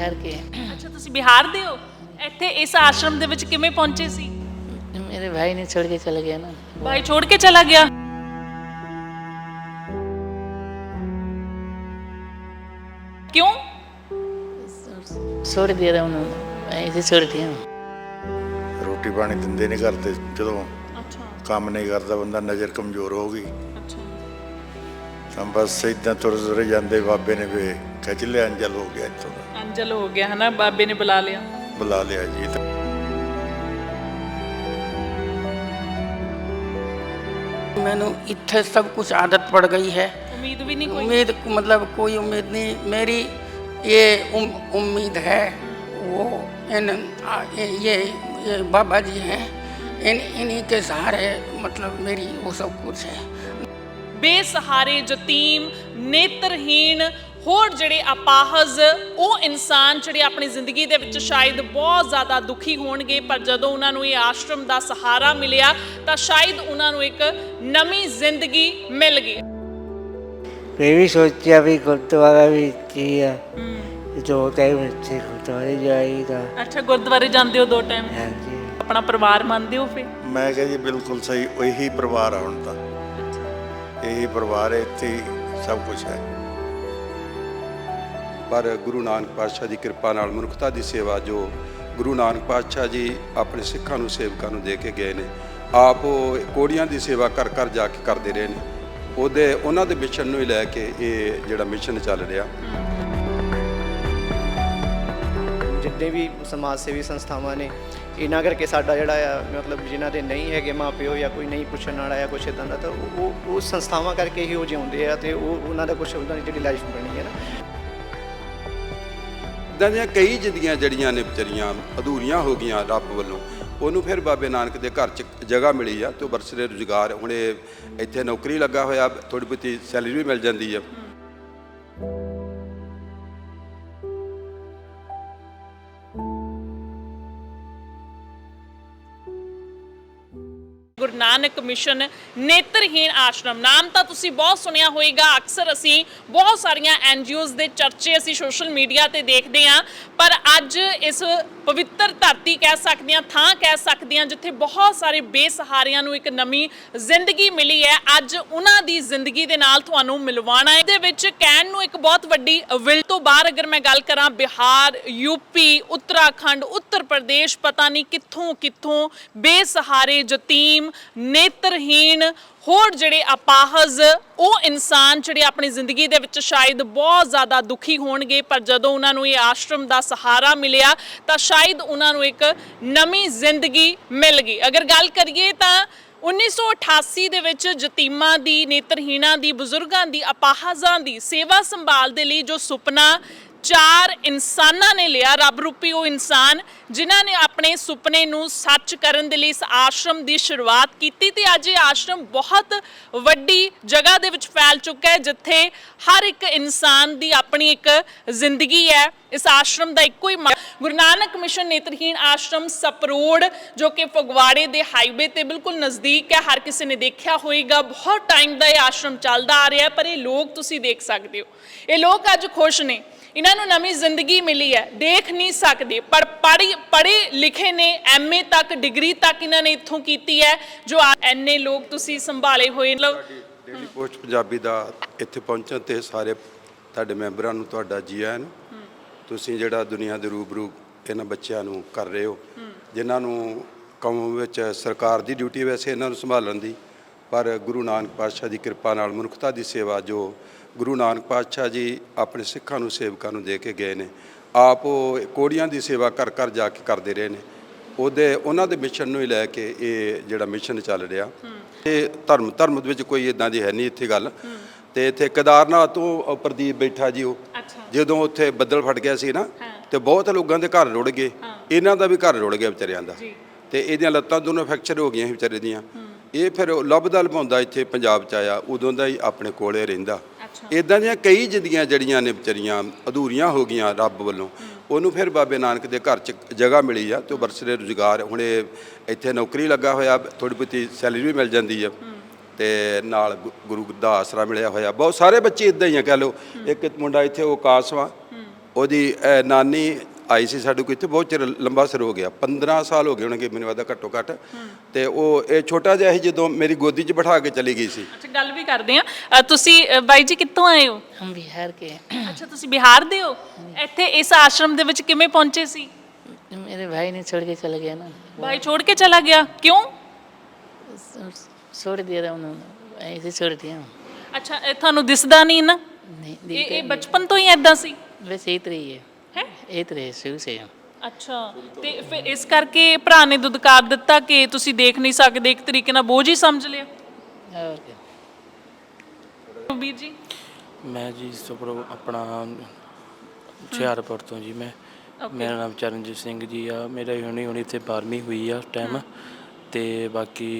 बिहार के ਅੱਛਾ ਤੁਸੀਂ ਬਿਹਾਰ ਦੇ ਹੋ ਇੱਥੇ ਇਸ ਆਸ਼ਰਮ ਦੇ ਵਿੱਚ ਕਿਵੇਂ ਪਹੁੰਚੇ ਸੀ मेरे भाई ने छोड़ के चला गया ना ਭਾਈ ਛੋੜ ਕੇ ਚਲਾ ਗਿਆ ਕਿਉਂ छोड़ दिया था उन्होंने ऐसे छोड़ दिया ਰੋਟੀ ਪਾਣੀ ਦਿੰਦੇ ਨਹੀਂ ਘਰ ਤੇ ਜਦੋਂ ਅੱਛਾ ਕੰਮ ਨਹੀਂ ਕਰਦਾ ਬੰਦਾ ਨਜ਼ਰ ਕਮਜ਼ੋਰ ਹੋ ਗਈ ਅੱਛਾ ਤਾਂ ਬਸ ਇਦਾਂ ਤੁਰ ਤੁਰ ਜਾਂਦੇ ਬਾਬੇ ਨੇ ਵੇ ਖਿੱਚ ਲਿਆ ਅੰਜਲ ਹੋ ਗਿਆ ਇੱਥੋਂ ਦਾ ਅੰਜਲ ਹੋ ਗਿਆ ਹਨਾ ਬਾਬੇ ਨੇ ਬੁਲਾ ਲਿਆ ਬੁਲਾ ਲਿਆ ਜੀ ਤਾਂ ਮੈਨੂੰ ਇੱਥੇ ਸਭ ਕੁਝ ਆਦਤ ਪੜ ਗਈ ਹੈ ਉਮੀਦ ਵੀ ਨਹੀਂ ਕੋਈ उम्मीद मतलब कोई उम्मीद नहीं मेरी ये उम, उम्मीद है वो इन आ, ये ये ये बाबा जी हैं इन इन्हीं के सहारे मतलब मेरी वो सब कुछ है ਬੇਸਹਾਰੇ ਯਤੀਮ ਨੇਤਰਹੀਣ ਹੋਰ ਜਿਹੜੇ ਆਪਾਹਜ਼ ਉਹ ਇਨਸਾਨ ਜਿਹੜੇ ਆਪਣੀ ਜ਼ਿੰਦਗੀ ਦੇ ਵਿੱਚ ਸ਼ਾਇਦ ਬਹੁਤ ਜ਼ਿਆਦਾ ਦੁਖੀ ਹੋਣਗੇ ਪਰ ਜਦੋਂ ਉਹਨਾਂ ਨੂੰ ਇਹ ਆਸ਼ਰਮ ਦਾ ਸਹਾਰਾ ਮਿਲਿਆ ਤਾਂ ਸ਼ਾਇਦ ਉਹਨਾਂ ਨੂੰ ਇੱਕ ਨਵੀਂ ਜ਼ਿੰਦਗੀ ਮਿਲ ਗਈ। ਇਹ ਵੀ ਸੋਚਿਆ ਵੀ ਗੁਰਦੁਆਰਾ ਵੀ ਕੀ ਆ। ਦੋ ਟਾਈਮ ਇੱਥੇ ਗੁਰਦੁਆਰੇ ਜਾਈਦਾ। ਅੱਛਾ ਗੁਰਦੁਆਰੇ ਜਾਂਦੇ ਹੋ ਦੋ ਟਾਈਮ ਹਾਂਜੀ। ਆਪਣਾ ਪਰਿਵਾਰ ਮੰਨਦੇ ਹੋ ਫਿਰ? ਮੈਂ ਕਿਹਾ ਬਿਲਕੁਲ ਸਹੀ ਉਹੀ ਪਰਿਵਾਰ ਹੁਣ ਤਾਂ। ਇਹੀ ਪਰਿਵਾਰ ਹੈ, ਇੱਥੇ ਸਭ ਕੁਝ ਹੈ। ਪਰ ਗੁਰੂ ਨਾਨਕ ਪਾਤਸ਼ਾਹ ਦੀ ਕਿਰਪਾ ਨਾਲ ਮਨੁੱਖਤਾ ਦੀ ਸੇਵਾ ਜੋ ਗੁਰੂ ਨਾਨਕ ਪਾਤਸ਼ਾਹ ਜੀ ਆਪਣੇ ਸਿੱਖਾਂ ਨੂੰ, ਸੇਵਕਾਂ ਨੂੰ ਦੇ ਕੇ ਗਏ ਨੇ, ਆਪ ਉਹ ਕੋੜੀਆਂ ਦੀ ਸੇਵਾ ਕਰ ਕਰ ਜਾ ਕੇ ਕਰਦੇ ਰਹੇ ਨੇ, ਉਹਦੇ, ਉਹਨਾਂ ਦੇ ਮਿਸ਼ਨ ਨੂੰ ਹੀ ਲੈ ਕੇ ਇਹ ਜਿਹੜਾ ਮਿਸ਼ਨ ਚੱਲ ਰਿਹਾ। ਜਿੰਨੇ ਵੀ ਸਮਾਜ ਸੇਵੀ ਸੰਸਥਾਵਾਂ ਨੇ ਇਹਨਾਂ ਕਰਕੇ ਸਾਡਾ ਜਿਹੜਾ ਆ, ਮਤਲਬ ਜਿਨ੍ਹਾਂ ਦੇ ਨਹੀਂ ਹੈਗੇ ਮਾਪਿਓ ਜਾਂ ਕੋਈ ਨਹੀਂ ਪੁੱਛਣ ਵਾਲਾ ਜਾਂ ਕੁਛ ਇਦਾਂ ਦਾ, ਤਾਂ ਉਹ, ਉਹ- ਸੰਸਥਾਵਾਂ ਕਰਕੇ ਹੀ ਉਹ ਜਿਉਂਦੇ ਆ ਤੇ ਉਹ, ਉਹਨਾਂ ਦਾ ਕੁਛ ਉਹਨਾਂ ਦੀ ਜਿਹੜੀ ਲਾਈਫ ਬਣੀ ਹੈ ਨਾ। ਇਦਾਂ ਦੀਆਂ ਕਈ ਜ਼ਿੰਦਗੀਆਂ ਜੜੀਆਂ ਨੇ ਵਿਚਾਰੀਆਂ, ਅਧੂਰੀਆਂ ਹੋ ਗਈਆਂ ਰੱਬ ਵੱਲੋਂ। ਉਹਨੂੰ ਫਿਰ ਬਾਬੇ ਨਾਨਕ ਦੇ ਘਰ 'ਚ ਜਗ੍ਹਾ ਮਿਲੀ ਆ ਤੇ ਉਹ ਬਰਸਰੇ ਰੁਜ਼ਗਾਰ, ਹੁਣੇ ਇੱਥੇ ਨੌਕਰੀ ਲੱਗਾ ਹੋਇਆ ਥੋੜੀ ਬਹੁਤੀ ਸੈਲਰੀ ਵੀ ਮਿਲ ਜਾਂਦੀ ਆ। ਨਾਨਕ ਮਿਸ਼ਨ ਨੇਤਰਹੀਣ ਆਸ਼ਰਮ। ਨਾਮ ਤਾਂ ਤੁਸੀਂ ਬਹੁਤ ਸੁਣਿਆ ਹੋਵੇਗਾ, ਅਕਸਰ ਅਸੀਂ ਬਹੁਤ ਸਾਰੀਆਂ ਐਨਜੀਓਜ਼ ਦੇ ਚਰਚੇ ਅਸੀਂ ਸੋਸ਼ਲ ਮੀਡੀਆ ਤੇ ਦੇਖਦੇ ਹਾਂ। ਪਰ ਅੱਜ ਇਸ ਪਵਿੱਤਰ ਧਰਤੀ ਕਹਿ ਸਕਦੇ ਹਾਂ ਥਾਂ ਕਹਿ ਸਕਦੇ ਹਾਂ ਜਿੱਥੇ ਬਹੁਤ ਸਾਰੇ ਬੇਸਹਾਰਿਆਂ ਨੂੰ ਇੱਕ ਨਵੀਂ ਜ਼ਿੰਦਗੀ ਮਿਲੀ ਹੈ। ਅੱਜ ਉਹਨਾਂ ਦੀ ਜ਼ਿੰਦਗੀ ਦੇ ਨਾਲ ਤੁਹਾਨੂੰ ਮਿਲਵਾਣਾ ਹੈ। ਇਹਦੇ ਵਿੱਚ ਕਹਿਣ ਨੂੰ ਇੱਕ ਬਹੁਤ ਵੱਡੀ ਵਿਲ ਤੋਂ ਬਾਹਰ ਅਗਰ ਮੈਂ ਗੱਲ ਕਰਾਂ, ਬਿਹਾਰ ਯੂਪੀ ਉੱਤਰਾਖੰਡ, ਉੱਤਰ ਪ੍ਰਦੇਸ਼, ਪਤਾ ਨਹੀਂ ਕਿੱਥੋਂ ਕਿੱਥੋਂ ਬੇਸਹਾਰੇ ਯਤੀਮ ਨੇਤਰਹੀਣ ਹੋਰ ਜਿਹੜੇ ਅਪਾਹਜ, ਉਹ ਇਨਸਾਨ ਜਿਹੜੇ ਆਪਣੀ ਜ਼ਿੰਦਗੀ ਦੇ ਵਿੱਚ ਸ਼ਾਇਦ ਬਹੁਤ ਜ਼ਿਆਦਾ ਦੁਖੀ ਹੋਣਗੇ, ਪਰ ਜਦੋਂ ਉਹਨਾਂ ਨੂੰ ਇਹ ਆਸ਼ਰਮ ਦਾ ਸਹਾਰਾ ਮਿਲਿਆ, ਤਾਂ ਸ਼ਾਇਦ ਉਹਨਾਂ ਨੂੰ ਇੱਕ ਨਵੀਂ ਜ਼ਿੰਦਗੀ ਮਿਲ ਗਈ। ਅਗਰ ਗੱਲ ਕਰੀਏ ਤਾਂ 1988 ਦੇ ਵਿੱਚ ਜਤੀਮਾਂ ਦੀ, ਨੇਤਰਹੀਣਾਂ ਦੀ, ਬਜ਼ੁਰਗਾਂ ਦੀ, ਅਪਾਹਜਾਂ ਦੀ ਸੇਵਾ ਸੰਭਾਲ ਦੇ ਲਈ ਜੋ ਸੁਪਨਾ ਚਾਰ ਇਨਸਾਨਾਂ ਨੇ ਲਿਆ, ਰੱਬ ਰੂਪੀ ਉਹ ਇਨਸਾਨ, ਜਿਨ੍ਹਾਂ ਨੇ ਆਪਣੇ ਸੁਪਨੇ ਨੂੰ ਸੱਚ ਕਰਨ ਦੇ ਲਈ ਇਸ ਆਸ਼ਰਮ ਦੀ ਸ਼ੁਰੂਆਤ ਕੀਤੀ ਤੇ ਅੱਜ ਇਹ ਆਸ਼ਰਮ ਬਹੁਤ ਵੱਡੀ ਜਗ੍ਹਾ ਦੇ ਵਿੱਚ ਫੈਲ ਚੁੱਕਾ ਹੈ, ਜਿੱਥੇ ਹਰ ਇੱਕ ਇਨਸਾਨ ਦੀ ਆਪਣੀ ਇੱਕ ਜ਼ਿੰਦਗੀ ਹੈ। ਇਸ ਆਸ਼ਰਮ ਦਾ ਇੱਕੋ ਹੀ ਮ- ਗੁਰੂ ਨਾਨਕ ਮਿਸ਼ਨ ਨੇਤਰਹੀਣ ਆਸ਼ਰਮ ਸਪਰੋੜ ਜੋ ਕਿ ਫਗਵਾੜੇ ਦੇ ਹਾਈਵੇ ਤੇ ਬਿਲਕੁਲ ਨਜ਼ਦੀਕ ਹੈ। ਹਰ ਕਿਸੇ ਨੇ ਦੇਖਿਆ ਹੋਵੇਗਾ, ਬਹੁਤ ਟਾਈਮ ਦਾ ਇਹ ਆਸ਼ਰਮ ਚੱਲਦਾ ਆ ਰਿਹਾ ਪਰ ਇਹ ਲੋਕ ਤੁਸੀਂ ਦੇਖ ਸਕਦੇ ਹੋ। ਇਹ ਲੋਕ ਅੱਜ ਖੁਸ਼ ਨੇ। ਇਹਨਾਂ ਨੂੰ ਨਵੀਂ ਜ਼ਿੰਦਗੀ ਮਿਲੀ ਹੈ, ਦੇਖ ਨਹੀਂ ਸਕਦੇ। ਪਰ ਪੜ੍ਹੀ, ਪੜ੍ਹੇ ਲਿਖੇ ਨੇ ਐਮਏ ਤੱਕ, ਡਿਗਰੀ ਤੱਕ ਇਹਨਾਂ ਨੇ ਇੱਥੋਂ ਕੀਤੀ ਹੈ, ਜੋ ਐਨੇ ਲੋਕ ਤੁਸੀਂ ਸੰਭਾਲੇ ਹੋਏ ਮਤਲਬ ਡੇਲੀ ਪੋਸਟ ਪੰਜਾਬੀ ਦਾ ਇੱਥੇ ਪਹੁੰਚਣ ਤੇ ਸਾਰੇ ਤੁਹਾਡੇ ਮੈਂਬਰਾਂ ਨੂੰ, ਤੁਹਾਡਾ ਜੀ ਆਇਆਂ ਨੂੰ ਤੁਸੀਂ ਜਿਹੜਾ ਦੁਨੀਆ ਦੇ ਰੂਬਰੂ ਇਹਨਾਂ ਬੱਚਿਆਂ ਨੂੰ ਕਰ ਰਹੇ ਹੋ, ਜਿਨ੍ਹਾਂ ਨੂੰ ਕੌਮ ਵਿੱਚ ਸਰਕਾਰ ਦੀ ਡਿਊਟੀ ਵੈਸੇ ਇਹਨਾਂ ਨੂੰ ਸੰਭਾਲਣ ਦੀ, ਪਰ ਗੁਰੂ ਨਾਨਕ ਪਾਤਸ਼ਾਹ ਦੀ ਕਿਰਪਾ ਨਾਲ ਮਨੁੱਖਤਾ ਦੀ ਸੇਵਾ ਜੋ ਗੁਰੂ ਨਾਨਕ ਪਾਤਸ਼ਾਹ ਜੀ ਆਪਣੇ ਸਿੱਖਾਂ ਨੂੰ ਸੇਵਕਾਂ ਨੂੰ ਦੇ ਕੇ ਗਏ ਨੇ। ਆਪ ਉਹ ਕੋੜੀਆਂ ਦੀ ਸੇਵਾ ਕਰ ਕਰ ਜਾ ਕੇ ਕਰਦੇ ਰਹੇ ਨੇ। ਉਹਦੇ ਉਹਨਾਂ ਦੇ ਮਿਸ਼ਨ ਨੂੰ ਹੀ ਲੈ ਕੇ ਇਹ ਜਿਹੜਾ ਮਿਸ਼ਨ ਚੱਲ ਰਿਹਾ। ਤੇ ਧਰਮ ਧਰਮ ਦੇ ਵਿੱਚ ਕੋਈ ਇਦਾਂ ਦੀ ਹੈ ਨਹੀਂ ਇੱਥੇ ਗੱਲ। ਤੇ ਇੱਥੇ ਕੇਦਾਰਨਾਥ ਤੋਂ ਪ੍ਰਦੀਪ ਬੈਠਾ ਜੀ ਉਹ। ਜਦੋਂ ਉੱਥੇ ਬੱਦਲ ਫਟ ਗਿਆ ਸੀ ਨਾ ਤੇ ਬਹੁਤ ਲੋਕਾਂ ਦੇ ਘਰ ਰੁੜ ਗਏ। ਇਹਨਾਂ ਦਾ ਵੀ ਘਰ ਰੁੜ ਗਿਆ ਵਿਚਾਰਿਆਂ ਦਾ। ਤੇ ਇਹਦੀਆਂ ਲੱਤਾਂ ਦੋਨੋਂ ਫ੍ਰੈਕਚਰ ਹੋ ਗਈਆਂ ਸੀ ਵਿਚਾਰੇ ਦੀਆਂ। ਇਹ ਫਿਰ ਲੱਭਦਾ ਲਭਾਉਂਦਾ ਇੱਥੇ ਪੰਜਾਬ ਚ ਆਇਆ। ਉਦੋਂ ਦਾ ਹੀ ਆਪਣੇ ਕੋਲੇ ਰਹਿੰਦਾ। ਇਦਾਂ ਦੀਆਂ ਕਈ ਜ਼ਿੰਦਗੀਆਂ ਜੜੀਆਂ ਨੇ ਵਿਚਾਰੀਆਂ ਅਧੂਰੀਆਂ ਹੋ ਗਈਆਂ ਰੱਬ ਵੱਲੋਂ ਉਹਨੂੰ ਫਿਰ ਬਾਬੇ ਨਾਨਕ ਦੇ ਘਰ 'ਚ ਜਗ੍ਹਾ ਮਿਲੀ ਆ ਤੇ ਉਹ ਬਰਸਰੇ ਰੁਜ਼ਗਾਰ ਹੁਣੇ ਇੱਥੇ ਨੌਕਰੀ ਲੱਗਾ ਹੋਇਆ ਥੋੜੀ ਬਹੁਤੀ ਸੈਲਰੀ ਵੀ ਮਿਲ ਜਾਂਦੀ ਆ। ਤੇ ਨਾਲ ਗੁਰੂ ਦਾ ਆਸਰਾ ਮਿਲਿਆ ਹੋਇਆ। ਬਹੁਤ ਸਾਰੇ ਬੱਚੇ ਇਦਾਂ ਹੀ ਆ ਕਹ ਲਓ। ਇੱਕ ਮੁੰਡਾ ਇੱਥੇ ਉਹ ਕਾਸਵਾ ਉਹਦੀ ਨਾਨੀ ਆਈ ਸੀ ਸਾਡੇ ਕੋਲ ਇੱਥੇ ਬਹੁਤ ਚਿਰ ਲੰਬਾ ਸਰ ਹੋ ਗਿਆ 15 ਸਾਲ ਹੋ ਗਏ ਹੋਣਗੇ ਮੈਨੂੰ ਲੱਗਦਾ ਘੱਟੋ ਘੱਟ ਤੇ ਉਹ ਇਹ ਛੋਟਾ ਜਿਹਾ ਸੀ ਜਦੋਂ ਮੇਰੀ ਗੋਦੀ 'ਚ ਬਿਠਾ ਕੇ ਚਲੀ ਗਈ ਸੀ ਅੱਛਾ ਗੱਲ ਵੀ ਕਰਦੇ ਆ ਤੁਸੀਂ ਅ, ਬਾਈ ਜੀ ਕਿੱਥੋਂ ਆਏ ਹੋ हम बिहार के हैं। ਅੱਛਾ ਤੁਸੀਂ ਬਿਹਾਰ ਦੇ ਹੋ ਇੱਥੇ ਇਸ ਆਸ਼ਰਮ ਦੇ ਵਿੱਚ ਕਿਵੇਂ ਪਹੁੰਚੇ ਸੀ मेरे भाई ने छोड़ के चला गया ना ਭਾਈ ਛੋੜ ਕੇ ਚਲਾ ਗਿਆ ਕਿਉਂ छोड़ दिया था उन्होंने ऐसे छोड़ दिया ਅੱਛਾ ਇਹ ਤੁਹਾਨੂੰ ਦਿਸਦਾ ਨਹੀਂ ਨਾ नहीं ਇਹ दिखता ਇਹ ਬਚਪਨ ਤੋਂ ਹੀ ਐਦਾਂ ਸੀ नहीं। बस यही रही है ਹੈ यही रही शुरू से ਅੱਛਾ ਤੇ ਫਿਰ ਇਸ ਕਰਕੇ ਭਰਾ ਨੇ ਦੁਦਕਾਰ ਦਿੱਤਾ ਕਿ ਤੁਸੀਂ ਦੇਖ ਨਹੀਂ ਸਕਦੇ ਇੱਕ ਤਰੀਕੇ ਨਾਲ ਬੋਝ ਹੀ ਸਮਝ ਲਿਆ और क्या ਵੀਰ ਜੀ ਮੈਂ ਜੀ ਸੁਪਰੋ ਆਪਣਾ ਹੁਸ਼ਿਆਰਪੁਰ ਤੋਂ ਜੀ ਮੈਂ ਮੇਰਾ ਨਾਮ ਚਰਨਜੀਤ ਸਿੰਘ ਜੀ ਆ ਮੇਰਾ ਹੁਣੀ ਹੁਣੀ ਇੱਥੇ 12ਵੀਂ ਹੋਈ ਆ ਟਾਈਮ ਤੇ ਬਾਕੀ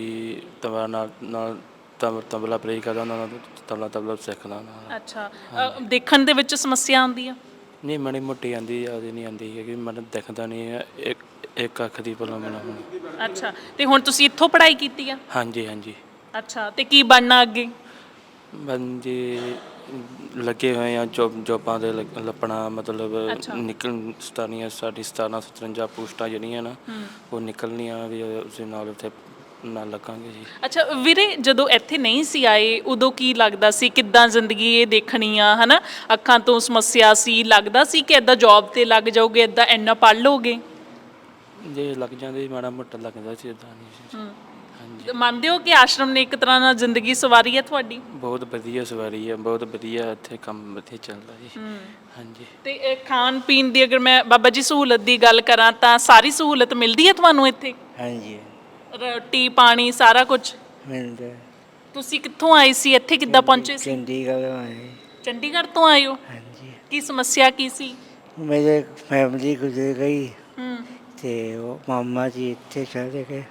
ਤਬਲਾ ਨਾਲ ਨਾਲ ਤਬ- ਤਬਲਾ ਪ੍ਰੇਈ ਕਰਦਾ ਉਹਨਾਂ ਨਾਲ ਤਬਲਾ ਤਬਲਾ ਸਿੱਖਦਾ ਉਹਨਾਂ ਨਾਲ। ਅੱਛਾ ਅ, ਦੇਖਣ ਦੇ ਵਿੱਚ ਸਮੱਸਿਆ ਆਉਂਦੀ ਆ ਨਹੀਂ ਮਣੀ ਮੋਟੀ ਆਂਦੀ ਆ ਉਹਦੀ ਨਹੀਂ ਆਂਦੀ ਹੈਗੀ ਮਨ ਦਿਖਦਾ ਨਹੀਂ ਹੈ ਇੱਕ ਇੱਕ ਅੱਖ ਦੀ ਪ੍ਰੋਬਲਮ ਹੁਣ। ਅੱਛਾ ਤੇ ਹੁਣ ਤੁਸੀਂ ਇੱਥੋਂ ਪੜ੍ਹਾਈ ਕੀਤੀ ਆ? ਹਾਂਜੀ ਹਾਂਜੀ। ਅੱਛਾ ਤੇ ਕੀ ਬਣਨਾ ਅੱਗੇ? ਬੰਦੇ ਲੱਗੇ ਹੋਏ ਆ ਜੋਬ ਜੋਬਾਂ ਦੇ ਲੱਗ- ਲੱਪਣਾ ਮਤਲਬ ਅੱਛਾ। ਨਿਕਲ ਸਤਾਨੀਆਂ ਸਾਡੀ 17 57 ਪੋਸਟਾਂ ਜਿਹੜੀਆਂ ਨਾ ਉਹ ਨਿਕਲਣੀਆਂ ਵੀ ਉਸ ਦੇ ਨਾਲ ਉੱਥੇ ਨਾਲ ਲੱਗਾਂਗੇ ਜੀ। ਅੱਛਾ ਵੀਰੇ ਜਦੋਂ ਇੱਥੇ ਨਹੀਂ ਸੀ ਆਏ ਉਦੋਂ ਕੀ ਲੱਗਦਾ ਸੀ? ਕਿੱਦਾਂ ਜ਼ਿੰਦਗੀ ਇਹ ਦੇਖਣੀ ਆ ਹਨਾ? ਅੱਖਾਂ ਤੋਂ ਸਮੱਸਿਆ ਸੀ ਲੱਗਦਾ ਸੀ ਕਿ ਐਦਾਂ ਜੌਬ ਤੇ ਲੱਗ ਜਾਓਗੇ ਐਦਾਂ ਇੰਨਾ ਪੜ੍ਹ ਲੋਗੇ? ਜੇ ਲੱਗ ਜਾਂਦੇ ਮਾੜਾ ਮੋਟਾ ਲੱਗਦਾ ਸੀ ਇਦਾਂ ਨਹੀਂ ਸੀ। ਹਾਂਜੀ। ਮੰਨਦੇ ਹੋ ਕਿ ਆਸ਼ਰਮ ਨੇ ਇੱਕ ਤਰ੍ਹਾਂ ਨਾਲ ਜ਼ਿੰਦਗੀ ਸਵਾਰੀ ਹੈ ਤੁਹਾਡੀ? ਬਹੁਤ ਵਧੀਆ ਸਵਾਰੀ ਹੈ ਬਹੁਤ ਵਧੀਆ ਇੱਥੇ ਕੰਮ ਵਧੀਆ ਚੱਲਦਾ ਜੀ। ਹਾਂਜੀ। ਤੇ ਇਹ ਖਾਣ ਪੀਣ ਦੀ ਅਗਰ ਮੈਂ ਬਾਬਾ ਜੀ ਸਹੂਲਤ ਦੀ ਗੱਲ ਕਰਾਂ ਤਾਂ ਸਾਰੀ ਸਹੂਲਤ ਮਿਲਦੀ ਹੈ ਤੁਹਾਨੂੰ ਇੱਥੇ? हाँ जी ਰੋਟੀ ਪਾਣੀ ਸਾਰਾ ਕੁਝ ਮਿਲਦਾ ਤੁਸੀਂ ਕਿੱਥੋਂ ਆਏ ਸੀ? ਇੱਥੇ ਕਿੱਦਾਂ ਪਹੁੰਚੇ ਸੀ? ਚੰਡੀਗੜ੍ਹ ਆਏ। ਚੰਡੀਗੜ੍ਹ ਤੋਂ ਆਏ ਹੋ? ਹਾਂਜੀ। ਕੀ ਸਮੱਸਿਆ ਕੀ ਸੀ? ਮੇਰੇ ਫੈਮਿਲੀ ਗੁਜ਼ਰ ਗਈ। ਹੂੰ। ਤੇ ਉਹ ਮਾਮਾ ਜੀ ਇੱਥੇ ਚਲੇ ਗਏ।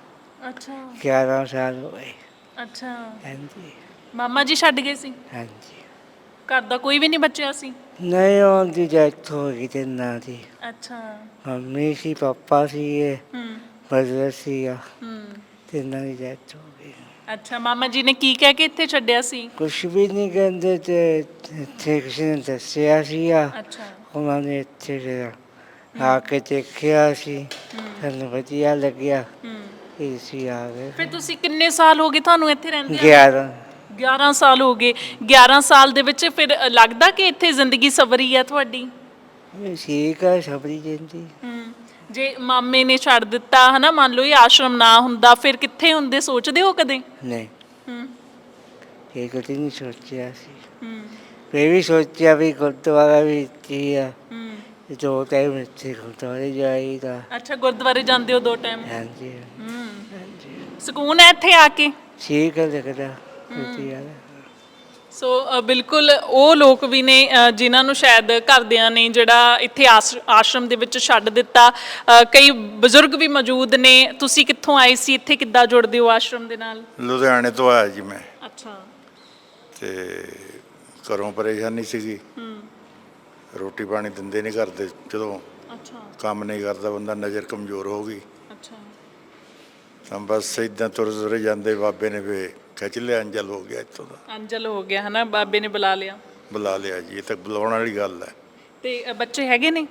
ਅੱਛਾ। 11 ਸਾਲ ਹੋਏ ਅੱਛਾ। ਹਾਂਜੀ। ਮਾਮਾ ਜੀ ਛੱਡ ਗਏ ਸੀ? ਹਾਂਜੀ। ਘਰ ਦਾ ਕੋਈ ਵੀ ਨਹੀਂ ਬਚਿਆ ਸੀ? ਨਹੀਂ ਉਹਦੀ ਡੈਥ ਹੋ ਗਈ ਤੇ ਨਾ ਦੀ। ਅੱਛਾ। ਮੰਮੀ ਸੀ ਪਾਪਾ ਸੀ ਇਹ ਹੂੰ। ਬਰਦਰ ਸੀਗਾ ਤੇ ਇਹਨਾਂ ਦੀ ਡੈਥ ਹੋ ਅੱਛਾ ਮਾਮਾ ਜੀ ਨੇ ਕੀ ਕਹਿ ਕੇ ਇੱਥੇ ਛੱਡਿਆ ਸੀ? ਕੁਛ ਵੀ ਨਹੀਂ ਕਹਿੰਦੇ ਤੇ ਇੱਥੇ ਕਿਸੇ ਨੇ ਦੱਸਿਆ ਸੀਗਾ। ਅੱਛਾ। ਉਹਨਾਂ ਨੇ ਇੱਥੇ ਆ ਕੇ ਦੇਖਿਆ ਸੀ। ਸਾਨੂੰ ਵਧੀਆ ਲੱਗਿਆ। ਇਹ ਸੀ ਆ ਗਏ। ਫਿਰ ਤੁਸੀਂ ਕਿੰਨੇ ਸਾਲ ਹੋ ਗਏ ਤੁਹਾਨੂੰ ਇੱਥੇ ਰਹਿੰਦੇ 11 11 ਸਾਲ ਹੋ ਗਏ। 11 ਸਾਲ ਦੇ ਵਿੱਚ ਫਿਰ ਲੱਗਦਾ ਕਿ ਇੱਥੇ ਜ਼ਿੰਦਗੀ ਸਵਰੀ ਆ ਤੁਹਾਡੀ? ਠੀਕ ਆ ਸਬਰੀ ਜਿੰਦੀ ਜੇ ਮਾਮੇ ਨੇ ਛੱਡ ਦਿੱਤਾ ਹਨਾ ਮੰਨ ਲਓ ਇਹ ਆਸ਼ਰਮ ਨਾ ਹੁੰਦਾ ਫਿਰ ਕਿੱਥੇ ਹੁੰਦੇ? ਸੋਚਦੇ ਹੋ ਕਦੇ? ਨਹੀਂ। ਹੂੰ। ਇਹ ਕਦੇ ਨਹੀਂ ਸੋਚਿਆ ਸੀ। ਹੂੰ। ਵੀ ਸੋਚਿਆ ਵੀ ਗੁਰਦੁਆਰਾ ਵੀ ਇੱਥੇ ਆ। ਹੂੰ। ਦੋ ਟਾਈਮ ਇੱਥੇ ਗੁਰਦੁਆਰੇ ਜਾਈਦਾ। ਅੱਛਾ ਗੁਰਦੁਆਰੇ ਜਾਂਦੇ ਹੋ ਦੋ ਟਾਈਮ ਹਾਂਜੀ। ਹੂੰ। ਸਕੂਨ ਹੈ ਇੱਥੇ ਆ ਕੇ? ਠੀਕ ਹੈ ਲੱਗਦਾ ਵਧੀਆ। ਸੋ ਅ, ਬਿਲਕੁਲ ਉਹ ਲੋਕ ਵੀ ਨੇ ਅ, ਜਿਨ੍ਹਾਂ ਨੂੰ ਸ਼ਾਇਦ ਘਰਦਿਆਂ ਨੇ ਜਿਹੜਾ ਇੱਥੇ ਆਸ- ਆਸ਼ਰਮ ਦੇ ਵਿੱਚ ਛੱਡ ਦਿੱਤਾ। ਅ, ਕਈ ਬਜ਼ੁਰਗ ਵੀ ਮੌਜੂਦ ਨੇ। ਤੁਸੀਂ ਕਿੱਥੋਂ ਆਏ ਸੀ? ਇੱਥੇ ਕਿੱਦਾਂ ਜੁੜਦੇ ਹੋ ਆਸ਼ਰਮ ਦੇ ਨਾਲ? ਲੁਧਿਆਣੇ ਤੋਂ ਆਇਆ ਜੀ ਮੈਂ। ਅੱਛਾ। ਤੇ ਘਰੋਂ ਪਰੇਸ਼ਾਨੀ ਸੀਗੀ। ਹੂੰ। ਰੋਟੀ ਪਾਣੀ ਦਿੰਦੇ ਨਹੀਂ ਕਰਦੇ ਜਦੋਂ ਅੱਛਾ। ਕੰਮ ਨਹੀਂ ਕਰਦਾ ਬੰਦਾ ਨਜ਼ਰ ਕਮਜ਼ੋਰ ਹੋ ਗਈ। ਅੱਛਾ। ਤਾਂ ਬਸ ਇਦਾਂ ਤੁਰ ਤੁਰੇ ਜਾਂਦੇ ਬਾਬੇ ਨੇ ਵੇ ਖਿੱਚ ਲਿਆ ਅੰਜਲ ਹੋ ਗਿਆ ਇੱਥੋਂ ਦਾ। ਅੰਜਲ ਹੋ ਗਿਆ ਹਨਾ? ਬਾਬੇ ਨੇ ਬੁਲਾ ਲਿਆ। ਬੁਲਾ ਲਿਆ ਜੀ ਇਹ ਤਾਂ ਬੁਲਾਉਣ ਵਾਲੀ ਗੱਲ ਹੈ। ਤੇ ਅ, ਬੱਚੇ ਹੈਗੇ ਨੇ?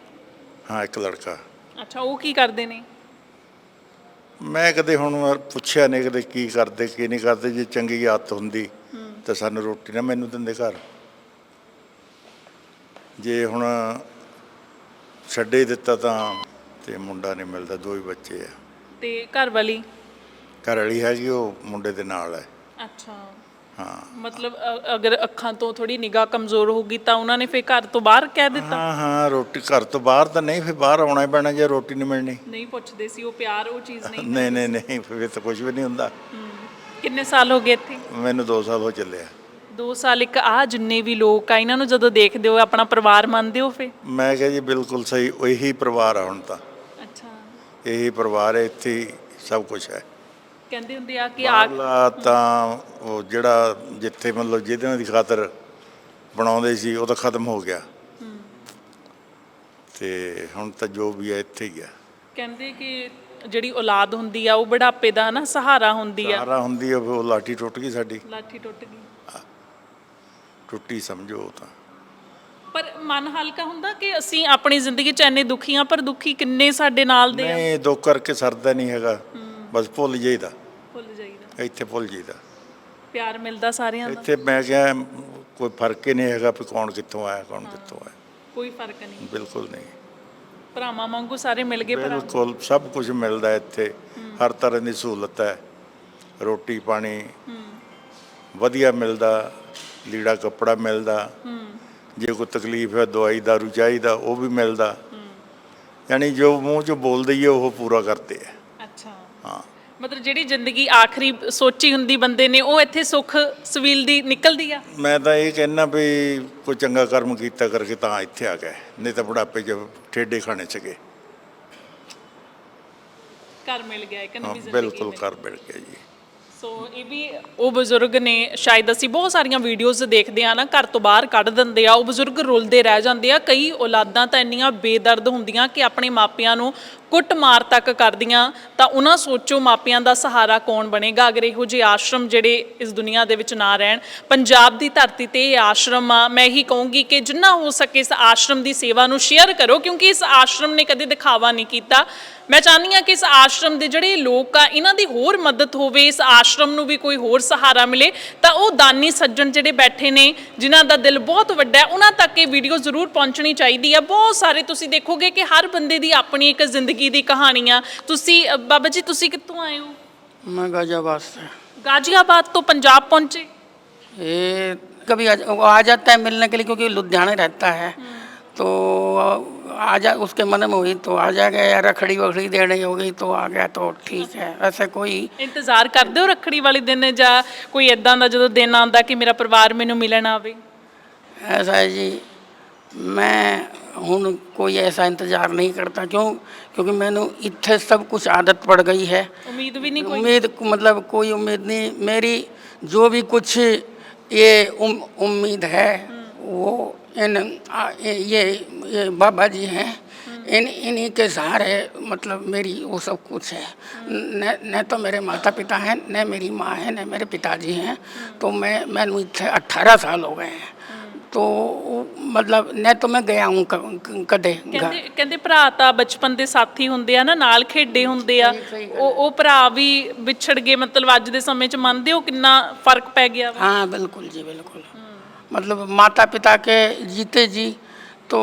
ਹਾਂ ਇੱਕ ਲੜਕਾ। ਅੱਛਾ ਉਹ ਕੀ ਕਰਦੇ ਨੇ? ਮੈਂ ਕਦੇ ਹੁਣ ਪੁੱਛਿਆ ਨਹੀਂ ਕਦੇ ਕੀ ਕਰਦੇ ਕੀ ਨਹੀਂ ਕਰਦੇ ਜੇ ਚੰਗੀ ਆਦਤ ਹੁੰਦੀ ਤਾਂ ਸਾਨੂੰ ਰੋਟੀ ਨਾ ਮੈਨੂੰ ਦਿੰਦੇ ਘਰ। ਜੇ ਹੁਣ ਛੱਡੇ ਦਿੱਤਾ ਤਾਂ ਤੇ ਮੁੰਡਾ ਨਹੀਂ ਮਿਲਦਾ ਦੋ ਹੀ ਬੱਚੇ ਆ। ਤੇ ਘਰ ਵਾਲੀ? ਘਰ ਵਾਲੀ ਹੈਗੀ ਉਹ ਮੁੰਡੇ ਦੇ ਨਾਲ ਹੈ। ਅੱਛਾ। ਹਾਂ। ਮਤਲਬ ਅ, ਅਗਰ ਅੱਖਾਂ ਤੋਂ ਥੋੜੀ ਨਿਗਾਹ ਕਮਜ਼ੋਰ ਹੋਗੀ ਤਾਂ ਉਹਨਾਂ ਨੇ ਫਿਰ ਘਰ ਤੋਂ ਬਾਹਰ ਕਹਿ ਦਿੱਤਾ? ਹਾਂ ਹਾਂ ਰੋਟੀ ਘਰ ਤੋਂ ਬਾਹਰ ਤਾਂ ਨਹੀਂ ਫਿਰ ਬਾਹਰ ਆਉਣਾ ਹੀ ਪੈਣਾ ਜੇ ਰੋਟੀ ਨਹੀਂ ਮਿਲਣੀ। ਨਹੀਂ ਪੁੱਛਦੇ ਸੀ ਉਹ ਪਿਆਰ ਉਹ ਚੀਜ਼ ਨਹੀਂ ਨਹੀਂ ਨਹੀਂ ਨਹੀਂ ਫਿਰ ਤਾਂ ਕੁਝ ਵੀ ਨਹੀਂ ਹੁੰਦਾ। ਹਮ, ਕਿੰਨੇ ਸਾਲ ਹੋ ਗਏ ਇੱਥੇ? ਮੈਨੂੰ 2 ਸਾਲ ਹੋ ਚੱਲਿਆ 2 ਸਾਲ ਇੱਕ ਆ ਜਿੰਨੇ ਵੀ ਲੋਕ ਆ ਇਹਨਾਂ ਨੂੰ ਜਦੋਂ ਦੇਖਦੇ ਹੋ ਆਪਣਾ ਪਰਿਵਾਰ ਮੰਨਦੇ ਹੋ ਫੇ ਮੈਂ ਕਿਹਾ ਜੀ ਬਿਲਕੁਲ ਸਹੀ ਉਹੀ ਪਰਿਵਾਰ ਆ ਹੁਣ ਤਾਂ। ਅੱਛਾ। ਇਹੀ ਪਰਿਵਾਰ ਹੈ ਇੱਥੇ ਹੀ ਸਭ ਕੁਝ ਹੈ। ਕਹਿੰਦੇ ਹੁੰਦੇ ਆ ਕਿ ਆ ਤਾਂ ਉਹ ਜਿਹੜਾ ਜਿੱਥੇ ਮਤਲਬ ਜਿਹਦੇ ਦੀ ਖਾਤਰ ਬਣਾਉਂਦੇ ਸੀ ਉਹ ਤਾਂ ਖਤਮ ਹੋ ਗਿਆ। ਤੇ ਹੁਣ ਤਾਂ ਜੋ ਵੀ ਹੈ ਇੱਥੇ ਹੀ ਆ। ਕਹਿੰਦੇ ਕਿ ਜਿਹੜੀ ਔਲਾਦ ਹੁੰਦੀ ਆ ਉਹ ਬੁਢਾਪੇ ਦਾ ਹਨਾ ਸਹਾਰਾ ਹੁੰਦੀ ਆ। ਸਾਰਾ ਹੁੰਦੀ ਆ ਉਹ ਲਾਠੀ ਟੁੱਟ ਗਈ ਸਾਡੀ। ਲਾਠੀ ਟੁੱਟ ਗਈ। ਟੁੱਟੀ ਸਮਝੋ ਉਹ ਤਾਂ। ਪਰ ਮਨ ਹਲਕਾ ਹੁੰਦਾ ਕਿ ਅਸੀਂ ਆਪਣੀ ਜ਼ਿੰਦਗੀ 'ਚ ਇੰਨੇ ਦੁਖੀ ਹਾਂ ਪਰ ਦੁਖੀ ਕਿੰਨੇ ਸਾਡੇ ਨਾਲ ਦੇ ਆ? ਨਹੀਂ ਦੁੱਖ ਕਰਕੇ ਸਰਦਾ ਨਹੀਂ ਹੈਗਾ। ਬਸ ਭੁੱਲ ਜਾਈਦਾ। ਭੁੱਲ ਜਾਈਦਾ। ਇੱਥੇ ਭੁੱਲ ਜਾਈਦਾ। ਪਿਆਰ ਮਿਲਦਾ ਸਾਰਿਆਂ ਦਾ ਇੱਥੇ ਮੈਂ ਕਿਹਾ ਕੋਈ ਫ਼ਰਕ ਹੀ ਨਹੀਂ ਹੈਗਾ ਵੀ ਕੌਣ ਕਿੱਥੋਂ ਆਇਆ ਕੌਣ ਕਿੱਥੋਂ ਆਇਆ। ਕੋਈ ਫ਼ਰਕ ਨਹੀਂ। ਬਿਲਕੁਲ ਨਹੀਂ। ਭਰਾਵਾਂ ਵਾਂਗੂ ਸਾਰੇ ਮਿਲ ਗਏ ਭਰਾ ਬਿਲਕੁਲ ਸਭ ਕੁਝ ਮਿਲਦਾ ਇੱਥੇ। ਹਰ ਤਰ੍ਹਾਂ ਦੀ ਸਹੂਲਤ ਹੈ। ਰੋਟੀ ਪਾਣੀ ਵਧੀਆ ਮਿਲਦਾ ਲੀੜਾ ਕੱਪੜਾ ਮਿਲਦਾ। ਜੇ ਕੋਈ ਤਕਲੀਫ ਹੈ ਦਵਾਈ ਦਾਰੂ ਚਾਹੀਦਾ ਉਹ ਵੀ ਮਿਲਦਾ। ਯਾਨੀ ਜੋ ਮੂੰਹ 'ਚ ਬੋਲਦੇ ਹੀ ਆ, ਉਹ ਪੂਰਾ ਕਰਦੇ ਹਾਂ ਮਤਲਬ ਜਿਹੜੀ ਜ਼ਿੰਦਗੀ ਆਖਰੀ ਸੋਚੀ ਹੁੰਦੀ ਬੰਦੇ ਨੇ ਉਹ ਇੱਥੇ ਸੁੱਖ ਸਵੀਲ ਦੀ ਨਿਕਲਦੀ ਆ? ਮੈਂ ਤਾਂ ਇਹ ਕਹਿਣਾ ਵੀ ਕੋਈ ਚੰਗਾ ਕਰਮ ਕੀਤਾ ਕਰਕੇ ਤਾਂ ਇੱਥੇ ਆ ਗਏ ਨਹੀਂ ਤਾਂ ਬੁਢਾਪੇ 'ਚ ਠੇਡੇ ਖਾਣੇ ਚਗੇ ਘਰ ਮਿਲ ਗਿਆ ਇੱਕ ਨਵੀਂ ਜ਼ਿੰਦਗੀ ਬਿਲਕੁਲ ਕਰ ਮਿਲ ਗਿਆ ਜੀ। ਸੋ ਇਹ ਵੀ ਉਹ ਬਜ਼ੁਰਗ ਨੇ ਸ਼ਾਇਦ ਅਸੀਂ ਬਹੁਤ ਸਾਰੀਆਂ ਵੀਡੀਓਜ਼ ਦੇਖਦੇ ਆ ਨਾ ਘਰ ਤੋਂ ਬਾਹਰ ਕੱਢ ਦਿੰਦੇ ਆ ਉਹ ਬਜ਼ੁਰਗ ਰੁਲਦੇ ਰਹਿ ਜਾਂਦੇ ਆ। ਕਈ ਔਲਾਦਾਂ ਤਾਂ ਇੰਨੀਆਂ ਬੇਦਰਦ ਹੁੰਦੀਆਂ ਕਿ ਆਪਣੇ ਮਾਪਿਆਂ ਨੂੰ ਕੁੱਟ ਮਾਰ ਤੱਕ ਕਰਦੀਆਂ, ਤਾਂ ਉਹਨਾਂ ਸੋਚੋ ਮਾਪਿਆਂ ਦਾ ਸਹਾਰਾ ਕੌਣ ਬਣੇਗਾ? ਅਗਰ ਇਹੋ ਜਿਹੇ ਆਸ਼ਰਮ ਜਿਹੜੇ ਇਸ ਦੁਨੀਆ ਦੇ ਵਿੱਚ ਨਾ ਰਹਿਣ, ਪੰਜਾਬ ਦੀ ਧਰਤੀ ਤੇ ਇਹ ਆਸ਼ਰਮ ਆ, ਮੈਂ ਇਹੀ ਕਹੂੰਗੀ ਕਿ ਜਿੰਨਾ ਹੋ ਸਕੇ ਇਸ ਆਸ਼ਰਮ ਦੀ ਸੇਵਾ ਨੂੰ ਸ਼ੇਅਰ ਕਰੋ, ਕਿਉਂਕਿ ਇਸ ਆਸ਼ਰਮ ਨੇ ਕਦੇ ਦਿਖਾਵਾ ਨਹੀਂ ਕੀਤਾ। ਮੈਂ ਚਾਹੁੰਦੀ ਹਾਂ ਕਿ ਇਸ ਆਸ਼ਰਮ ਦੇ ਜਿਹੜੇ ਲੋਕ ਆ, ਇਹਨਾਂ ਦੀ ਹੋਰ ਮਦਦ ਹੋਵੇ, ਇਸ ਆਸ਼ਰਮ ਨੂੰ ਵੀ ਕੋਈ ਹੋਰ ਸਹਾਰਾ ਮਿਲੇ, ਤਾਂ ਉਹ ਦਾਨੀ ਸੱਜਣ ਜਿਹੜੇ ਬੈਠੇ ਨੇ, ਜਿਨ੍ਹਾਂ ਦਾ ਦਿਲ ਬਹੁਤ ਵੱਡਾ ਹੈ, ਉਹਨਾਂ ਤੱਕ ਇਹ ਵੀਡੀਓ ਜ਼ਰੂਰ ਪਹੁੰਚਣੀ ਚਾਹੀਦੀ ਆ ਬਹੁਤ ਸਾਰੇ ਤੁਸੀਂ ਦੇਖੋਗੇ ਕਿ ਹਰ ਬੰਦੇ ਦੀ ਆਪਣੀ ਇੱਕ ਜ਼ਿੰਦਗੀ ਦੀ ਕਹਾਣੀ ਆ ਤੁਸੀਂ ਅ, ਬਾਬਾ ਜੀ ਤੁਸੀਂ ਕਿੱਥੋਂ ਆਏ ਹੋ मैं गाजियाबाद से ਗਾਜ਼ੀਆਬਾਦ ਤੋਂ ਪੰਜਾਬ पहुंचे ये कभी आ, वो आ जाता है मिलने के लिए क्योंकि लुधियाना रहता है तो आ जा उसके मन में हुई तो आ जाएगा या रखड़ी वखड़ी देनी हो गई तो आ गया तो ठीक है ऐसे कोई ਇੰਤਜ਼ਾਰ ਕਰਦੇ ਹੋ ਰੱਖੜੀ ਵਾਲੇ ਦਿਨ ਜਾਂ ਕੋਈ ਇਦਾਂ ਦਾ ਜਦੋਂ ਦਿਨ ਆਉਂਦਾ ਕਿ ਮੇਰਾ ਪਰਿਵਾਰ ਮੈਨੂੰ ਮਿਲਣ ਆਵੇ ऐसा है जी मैं ਹੁਣ कोई ऐसा इंतजार नहीं करता क्यों क्योंकि मैंने इतने सब कुछ आदत पड़ गई है उम्मीद भी नहीं कोई उम्मीद मतलब कोई उम्मीद नहीं मेरी जो भी कुछ ये उम, उम्मीद है वो इन आ, ये, ये बाबा जी हैं इन इन्हीं के सहारे मतलब मेरी वो सब कुछ है न न तो मेरे माता पिता हैं न मेरी माँ है न मेरे पिताजी हैं तो मैं मैंने इतने अट्ठारह साल हो गए हैं तो मतलब न तो मैं गया हूँ क- कदे घर ਕਹਿੰਦੇ ਕਹਿੰਦੇ ਭਰਾ ਤਾਂ ਬਚਪਨ ਦੇ ਸਾਥੀ ਹੁੰਦੇ ਆ ਨਾ ਨਾਲ ਖੇਡੇ ਹੁੰਦੇ ਆ ਉਹ ਉਹ ਭਰਾ ਵੀ ਵਿਛੜ ਗਏ ਮਤਲਬ ਅੱਜ ਦੇ ਸਮੇਂ 'ਚ ਮੰਨਦੇ ਹੋ ਕਿੰਨਾ ਫਰਕ ਪੈ ਗਿਆ ਵਾ हाँ बिल्कुल जी बिल्कुल मतलब माता पिता के जीते जी तो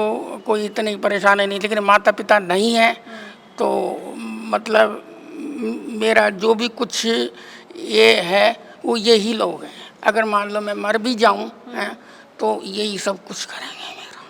कोई इतनी परेशानी नहीं लेकिन माता पिता नहीं है तो मतलब म- मेरा जो भी कुछ ये है वो यही लोग हैं अगर मान लो मैं मर भी जाऊं हैं, तो यही सब कुछ करेंगे मेरा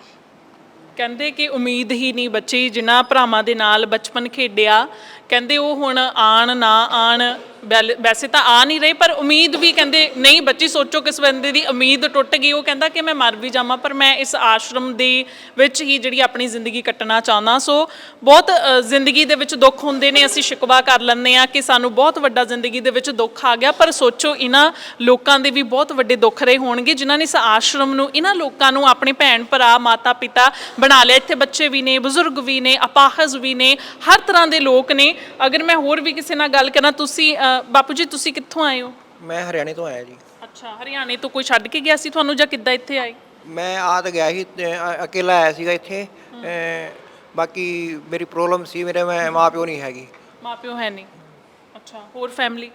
ਕਹਿੰਦੇ ਕਿ ਉਮੀਦ ਹੀ ਨਹੀਂ ਬਚੀ ਜਿਨ੍ਹਾਂ ਭਰਾਵਾਂ ਦੇ ਨਾਲ ਬਚਪਨ ਖੇਡਿਆ ਕਹਿੰਦੇ ਉਹ ਹੁਣ ਆਣ ਨਾ ਆਣ ਵੈਲ- ਵੈਸੇ ਤਾਂ ਆ ਨਹੀਂ ਰਹੇ ਪਰ ਉਮੀਦ ਵੀ ਕਹਿੰਦੇ ਨਹੀਂ ਬੱਚੀ ਸੋਚੋ ਕਿਸ ਬੰਦੇ ਦੀ ਉਮੀਦ ਟੁੱਟ ਗਈ। ਉਹ ਕਹਿੰਦਾ ਕਿ ਮੈਂ ਮਰ ਵੀ ਜਾਵਾਂ ਪਰ ਮੈਂ ਇਸ ਆਸ਼ਰਮ ਦੇ ਵਿੱਚ ਹੀ ਜਿਹੜੀ ਆਪਣੀ ਜ਼ਿੰਦਗੀ ਕੱਟਣਾ ਚਾਹੁੰਦਾ। ਸੋ ਬਹੁਤ ਅ, ਜ਼ਿੰਦਗੀ ਦੇ ਵਿੱਚ ਦੁੱਖ ਹੁੰਦੇ ਨੇ ਅਸੀਂ ਸ਼ਿਕਵਾ ਕਰ ਲੈਂਦੇ ਆ ਕਿ ਸਾਨੂੰ ਬਹੁਤ ਵੱਡਾ ਜ਼ਿੰਦਗੀ ਦੇ ਵਿੱਚ ਦੁੱਖ ਆ ਗਿਆ। ਪਰ ਸੋਚੋ ਇਹਨਾਂ ਲੋਕਾਂ ਦੇ ਵੀ ਬਹੁਤ ਵੱਡੇ ਦੁੱਖ ਰਹੇ ਹੋਣਗੇ ਜਿਨ੍ਹਾਂ ਨੇ ਇਸ ਆਸ਼ਰਮ ਨੂੰ ਇਹਨਾਂ ਲੋਕਾਂ ਨੂੰ ਆਪਣੇ ਭੈਣ ਭਰਾ ਮਾਤਾ ਪਿਤਾ ਬਣਾ ਲਿਆ। ਇੱਥੇ ਬੱਚੇ ਵੀ ਨੇ ਬਜ਼ੁਰਗ ਵੀ ਨੇ ਅਪਾਹਜ ਵੀ ਨੇ ਹਰ ਤਰ੍ਹਾਂ ਦੇ ਲੋਕ ਨੇ। ਅਗਰ ਮੈਂ ਹੋਰ ਵੀ ਕਿਸੇ ਨਾਲ ਗੱਲ ਕਰਾਂ ਤੁਸੀਂ ਅ, ਬਾਪੂ ਜੀ ਤੁਸੀਂ ਕਿੱਥੋਂ ਆਏ ਹੋ? ਮੈਂ ਹਰਿਆਣੇ ਤੋਂ ਆਇਆ ਜੀ। ਅੱਛਾ ਹਰਿਆਣੇ ਤੋਂ ਕੋਈ ਛੱਡ ਕੇ ਗਿਆ ਸੀ ਤੁਹਾਨੂੰ ਜਾਂ ਕਿੱਦਾਂ ਇੱਥੇ ਆਏ? ਮੈਂ ਆ ਤਾਂ ਗਿਆ ਸੀ ਅ- ਅਕੇਲਾ ਆਇਆ ਸੀਗਾ ਇੱਥੇ। ਅ, ਬਾਕੀ ਮੇਰੀ ਪ੍ਰੋਬਲਮ ਸੀ ਮੇਰੇ ਮੈਂ ਮਾਂ ਪਿਓ ਨਹੀਂ ਹੈਗੀ। ਮਾਪਿਓ ਹੈ ਨਹੀਂ। ਅੱਛਾ ਹੋਰ ਫੈਮਿਲੀ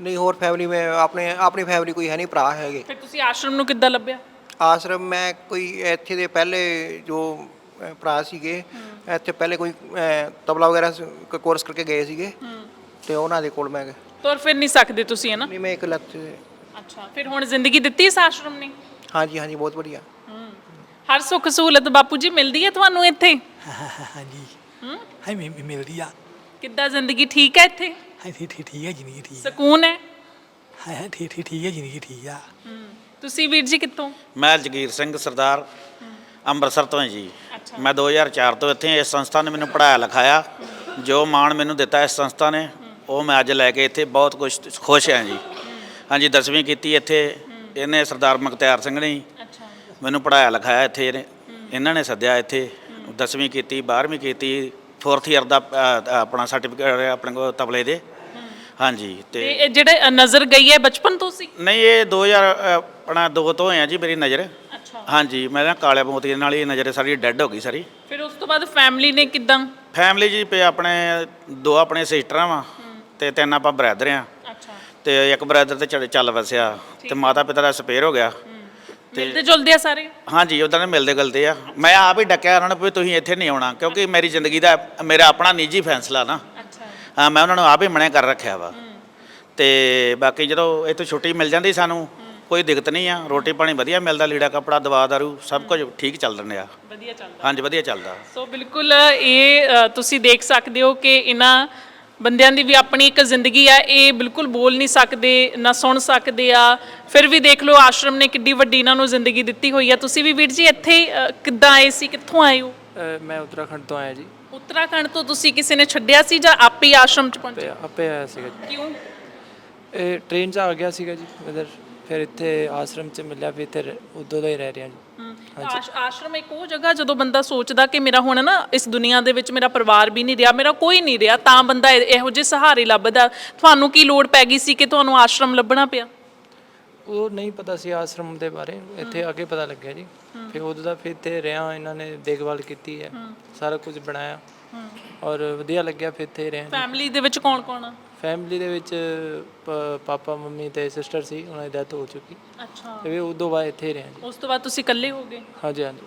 ਨਹੀਂ ਹੋਰ ਫੈਮਿਲੀ ਮੈਂ ਆਪਣੇ ਆਪਣੀ ਫੈਮਿਲੀ ਕੋਈ ਹੈ ਨਹੀਂ ਭਰਾ ਹੈਗੇ। ਫਿਰ ਤੁਸੀਂ ਆਸ਼ਰਮ ਨੂੰ ਕਿੱਦਾਂ ਲੱਭਿਆ? ਆਸ਼ਰਮ ਮੈਂ ਕੋਈ ਇੱਥੇ ਦੇ ਪਹਿਲੇ ਜੋ ਅ, ਭਰਾ ਸੀਗੇ ਇੱਥੇ ਪਹਿਲੇ ਕੋਈ ਅ, ਤਬਲਾ ਵਗੈਰਾ ਕੋਰਸ ਕਰਕੇ ਗਏ ਸੀਗੇ। ਤੇ ਉਹਨਾਂ ਦੇ ਕੋਲ ਮੈਂ ਗਿਆ। ਤੁਰ ਫਿਰ ਨਹੀਂ ਸਕਦੇ ਤੁਸੀਂ ਹੈ ਨਾ? ਨਹੀਂ ਮੈਂ ਇੱਕ ਲੱਤ ਅੱਛਾ ਫਿਰ ਹੁਣ ਜ਼ਿੰਦਗੀ ਦਿੱਤੀ ਇਸ ਆਸ਼ਰਮ ਨੇ? ਹਾਂਜੀ ਹਾਂਜੀ ਬਹੁਤ ਵਧੀਆ। ਹਰ ਸੁੱਖ ਸਹੂਲਤ ਬਾਪੂ ਜੀ ਮਿਲਦੀ ਹੈ ਤੁਹਾਨੂੰ ਇੱਥੇ? ਹਾਂਜੀ। ਹਾਂ। ਮਿ- ਮਿ- ਮਿਲਦੀ ਆ। ਕਿੱਦਾਂ ਜ਼ਿੰਦਗੀ ਠੀਕ ਹੈ ਇੱਥੇ? ਹਾਂ ਠੀਕ ਠੀਕ ਠੀਕ ਹੈ ਜ਼ਿੰਦਗੀ ਠੀਕ ਸਕੂਨ ਹੈ? ਹੈ ਹਾਂ ਠੀਕ ਠੀਕ ਠੀਕ ਹੈ ਜ਼ਿੰਦਗੀ ਠੀਕ ਆ। ਤੁਸੀਂ ਵੀਰ ਜੀ ਕਿੱਥੋਂ? ਮੈਂ ਜਗੀਰ ਸਿੰਘ ਸਰਦਾਰ ਅੰਮ੍ਰਿਤਸਰ ਤੋਂ ਹਾਂ ਜੀ। ਮੈਂ 2004 ਤੋਂ ਇੱਥੇ ਇਸ ਸੰਸਥਾ ਨੇ ਮੈਨੂੰ ਪੜਾਇਆ ਲਿਖਾਇਆ। ਜੋ ਮਾਣ ਮੈਨੂੰ ਦਿੱਤਾ ਇਸ ਸੰਸਥਾ ਨੇ ਉਹ ਮੈਂ ਅੱਜ ਲੈ ਕੇ ਇੱਥੇ ਬਹੁਤ ਕੁਝ ਖੁਸ਼ ਹਾਂ ਜੀ। ਹਾਂਜੀ 10ਵੀਂ ਕੀਤੀ ਇੱਥੇ। ਇਹਨੇ ਸਰਦਾਰ ਮੁਖਤਿਆਰ ਸਿੰਘ ਨੇ ਅੱਛਾ। ਮੈਨੂੰ ਪੜਾਇਆ ਲਿਖਾਇਆ ਇੱਥੇ ਇਹਨੇ। ਇਹਨਾਂ ਨੇ ਸੱਦਿਆ ਇੱਥੇ। 10ਵੀਂ ਕੀਤੀ 12ਵੀਂ ਕੀਤੀ 4th ਇਅਰ ਦਾ ਆਪਣਾ ਸਰਟੀਫਿਕੇਟ ਆਪਣੇ ਕੋਲ ਤਬਲੇ ਦੇ। ਹਾਂਜੀ ਤੇ ਇਹ ਜਿਹੜੇ ਨਜ਼ਰ ਗਈ ਹੈ ਬਚਪਨ ਤੋਂ ਸੀ? ਨਹੀਂ ਇਹ 2000 ਅ, ਆਪਣਾ ਦੋ ਤੋਂ ਹੋਏ ਆ ਜੀ ਮੇਰੀ ਨਜ਼ਰ। ਅੱਛਾ। ਹਾਂਜੀ ਮੈਂ ਨਾ ਕਾਲੇ ਮੋਤੀਆਂ ਨਾਲ ਹੀ ਨਜ਼ਰ ਸਾਰੀ ਡੈੱਡ ਹੋ ਗਈ ਸਾਰੀ। ਫਿਰ ਉਸ ਤੋਂ ਬਾਅਦ ਫੈਮਿਲੀ ਨੇ ਕਿਦਾਂ? ਫੈਮਿਲੀ ਜੀ ਪੇ ਆਪਣੇ ਦੋ ਆਪਣੇ ਸਿਸਟਰਾਂ ਵਾ। ਤੇ ਤਿੰਨ ਆਪਾਂ ਬ੍ਰਦਰ ਆ। ਅੱਛਾ। ਤੇ ਇੱਕ ਬ੍ਰਦਰ ਤੇ ਚੱਲ- ਚੱਲ ਵਸਿਆ। ਤੇ ਮਾਤਾ ਪਿਤਾ ਦਾ ਸਪੇਅਰ ਹੋ ਗਿਆ। ਮਿਲਦੇ ਜੁਲਦੇ ਆ ਸਾਰੇ? ਹਾਂਜੀ ਉਦਾਂ ਨੇ ਮਿਲਦੇ ਗਲਦੇ ਆ। ਮੈਂ ਆਪ ਹੀ ਡੱਕਿਆ ਉਹਨਾਂ ਨੂੰ ਵੀ ਤੁਸੀਂ ਇੱਥੇ ਨਹੀਂ ਆਉਣਾ ਕਿਉਂਕਿ ਮੇਰੀ ਜ਼ਿੰਦਗੀ ਦਾ ਮੇਰਾ ਆਪਣਾ ਨਿੱਜੀ ਫੈਸਲਾ ਨਾ। ਅੱਛਾ। ਹਾਂ ਮੈਂ ਉਹਨਾਂ ਨੂੰ ਆਪ ਹੀ ਮਨੇ ਕਰ ਰੱਖਿਆ ਵਾ। ਤੇ ਬਾਕੀ ਜਦੋਂ ਇੱਥੋਂ ਛੁੱਟੀ ਮਿਲ ਜਾਂਦੀ ਸਾਨੂੰ ਕੋਈ ਦਿੱਕਤ ਨਹੀਂ ਆ। ਰੋਟੀ ਪਾਣੀ ਵਧੀਆ ਮਿਲਦਾ ਲੀੜਾ ਕੱਪੜਾ ਦਵਾ ਦਾਰੂ ਸਭ ਕੁਝ ਠੀਕ ਚੱਲ ਰਿਹਾ। ਵਧੀਆ ਚੱਲਦਾ। ਹਾਂਜੀ ਵਧੀਆ ਚੱਲਦਾ। ਸੋ ਬਿਲਕੁਲ ਇਹ ਅ, ਤੁਸੀਂ ਦੇਖ ਸਕਦੇ ਹੋ ਕਿ ਇਹਨਾਂ ਬੰਦਿਆਂ ਦੀ ਵੀ ਆਪਣੀ ਇੱਕ ਜ਼ਿੰਦਗੀ ਆ ਇਹ ਬਿਲਕੁਲ ਬੋਲ ਨਹੀਂ ਸਕਦੇ ਨਾ ਸੁਣ ਸਕਦੇ ਆ। ਫਿਰ ਵੀ ਦੇਖ ਲਓ ਆਸ਼ਰਮ ਨੇ ਕਿੱਡੀ ਵੱਡੀ ਇਹਨਾਂ ਨੂੰ ਜ਼ਿੰਦਗੀ ਦਿੱਤੀ ਹੋਈ ਆ। ਤੁਸੀਂ ਵੀ ਵੀਰ ਜੀ ਇੱਥੇ ਅ, ਕਿੱਦਾਂ ਆਏ ਸੀ ਕਿੱਥੋਂ ਆਏ ਹੋ? ਅ, ਮੈਂ ਉੱਤਰਾਖੰਡ ਤੋਂ ਆਇਆ ਜੀ। ਉੱਤਰਾਖੰਡ ਤੋਂ ਤੁਸੀਂ ਕਿਸੇ ਨੇ ਛੱਡਿਆ ਸੀ ਜਾਂ ਆਪੇ ਹੀ ਆਸ਼ਰਮ ਚ ਪਹੁੰਚੇ? ਤੇ ਆਪੇ ਆਇਆ ਸੀਗਾ ਜੀ। ਕਿਉਂ? ਇਹ ਟ੍ਰੇਨ 'ਚ ਆ ਗਿਆ ਸੀਗਾ ਜੀ ਉਧਰ ਫਿਰ ਇੱਥੇ ਆਸ਼ਰਮ 'ਚ ਮਿਲਿਆ ਇੱਥੇ ਰ- ਉਦੋਂ ਦਾ ਹੀ ਰਹਿ ਰਿਹਾ ਜੀ। ਆਸ਼- ਆਸ਼ਰਮ ਇੱਕ ਉਹ ਜਗ੍ਹਾ ਜਦੋਂ ਬੰਦਾ ਸੋਚਦਾ ਕਿ ਮੇਰਾ ਹੁਣ ਨਾ ਇਸ ਦੁਨੀਆ ਦੇ ਵਿੱਚ ਮੇਰਾ ਪਰਿਵਾਰ ਵੀ ਨਹੀਂ ਰਿਹਾ, ਮੇਰਾ ਕੋਈ ਨਹੀਂ ਰਿਹਾ, ਤਾਂ ਬੰਦਾ ਇਹ- ਇਹੋ ਜਿਹੇ ਸਹਾਰੇ ਲੱਭਦਾ। ਤੁਹਾਨੂੰ ਕੀ ਲੋੜ ਪੈ ਗਈ ਸੀ ਕਿ ਤੁਹਾਨੂੰ ਆਸ਼ਰਮ ਲੱਭਣਾ ਪਿਆ? ਉਹ ਨਹੀਂ ਪਤਾ ਸੀ ਆਸ਼ਰਮ ਦੇ ਬਾਰੇ ਇੱਥੇ ਆ ਕੇ ਪਤਾ ਲੱਗਿਆ ਜੀ। ਫਿਰ ਉਦੋਂ ਦਾ ਫਿਰ ਇੱਥੇ ਰਿਹਾ ਇਹਨਾਂ ਨੇ ਦੇਖਭਾਲ ਕੀਤੀ ਹੈ ਸਾਰਾ ਕੁਝ ਬਣਾਇਆ। ਔਰ ਵਧੀਆ ਲੱਗਿਆ ਫਿਰ ਇੱਥੇ ਰਿਹਾ ਫੈਮਿਲੀ ਦੇ ਵਿੱਚ ਕੌਣ ਕੌਣ ਆ? ਫੈਮਿਲੀ ਦੇ ਵਿੱਚ ਪ- ਪਾਪਾ ਮੰਮੀ ਤੇ ਸਿਸਟਰ ਸੀ ਉਹਨਾਂ ਦੀ ਡੈਥ ਹੋ ਚੁੱਕੀ। ਅੱਛਾ। ਤੇ ਫਿਰ ਉਦੋਂ ਬਾਅਦ ਇੱਥੇ ਜੀ ਉਸ ਤੋਂ ਬਾਅਦ ਤੁਸੀਂ ਇਕੱਲੇ ਹੋ ਗਏ? ਹਾਂਜੀ ਹਾਂਜੀ।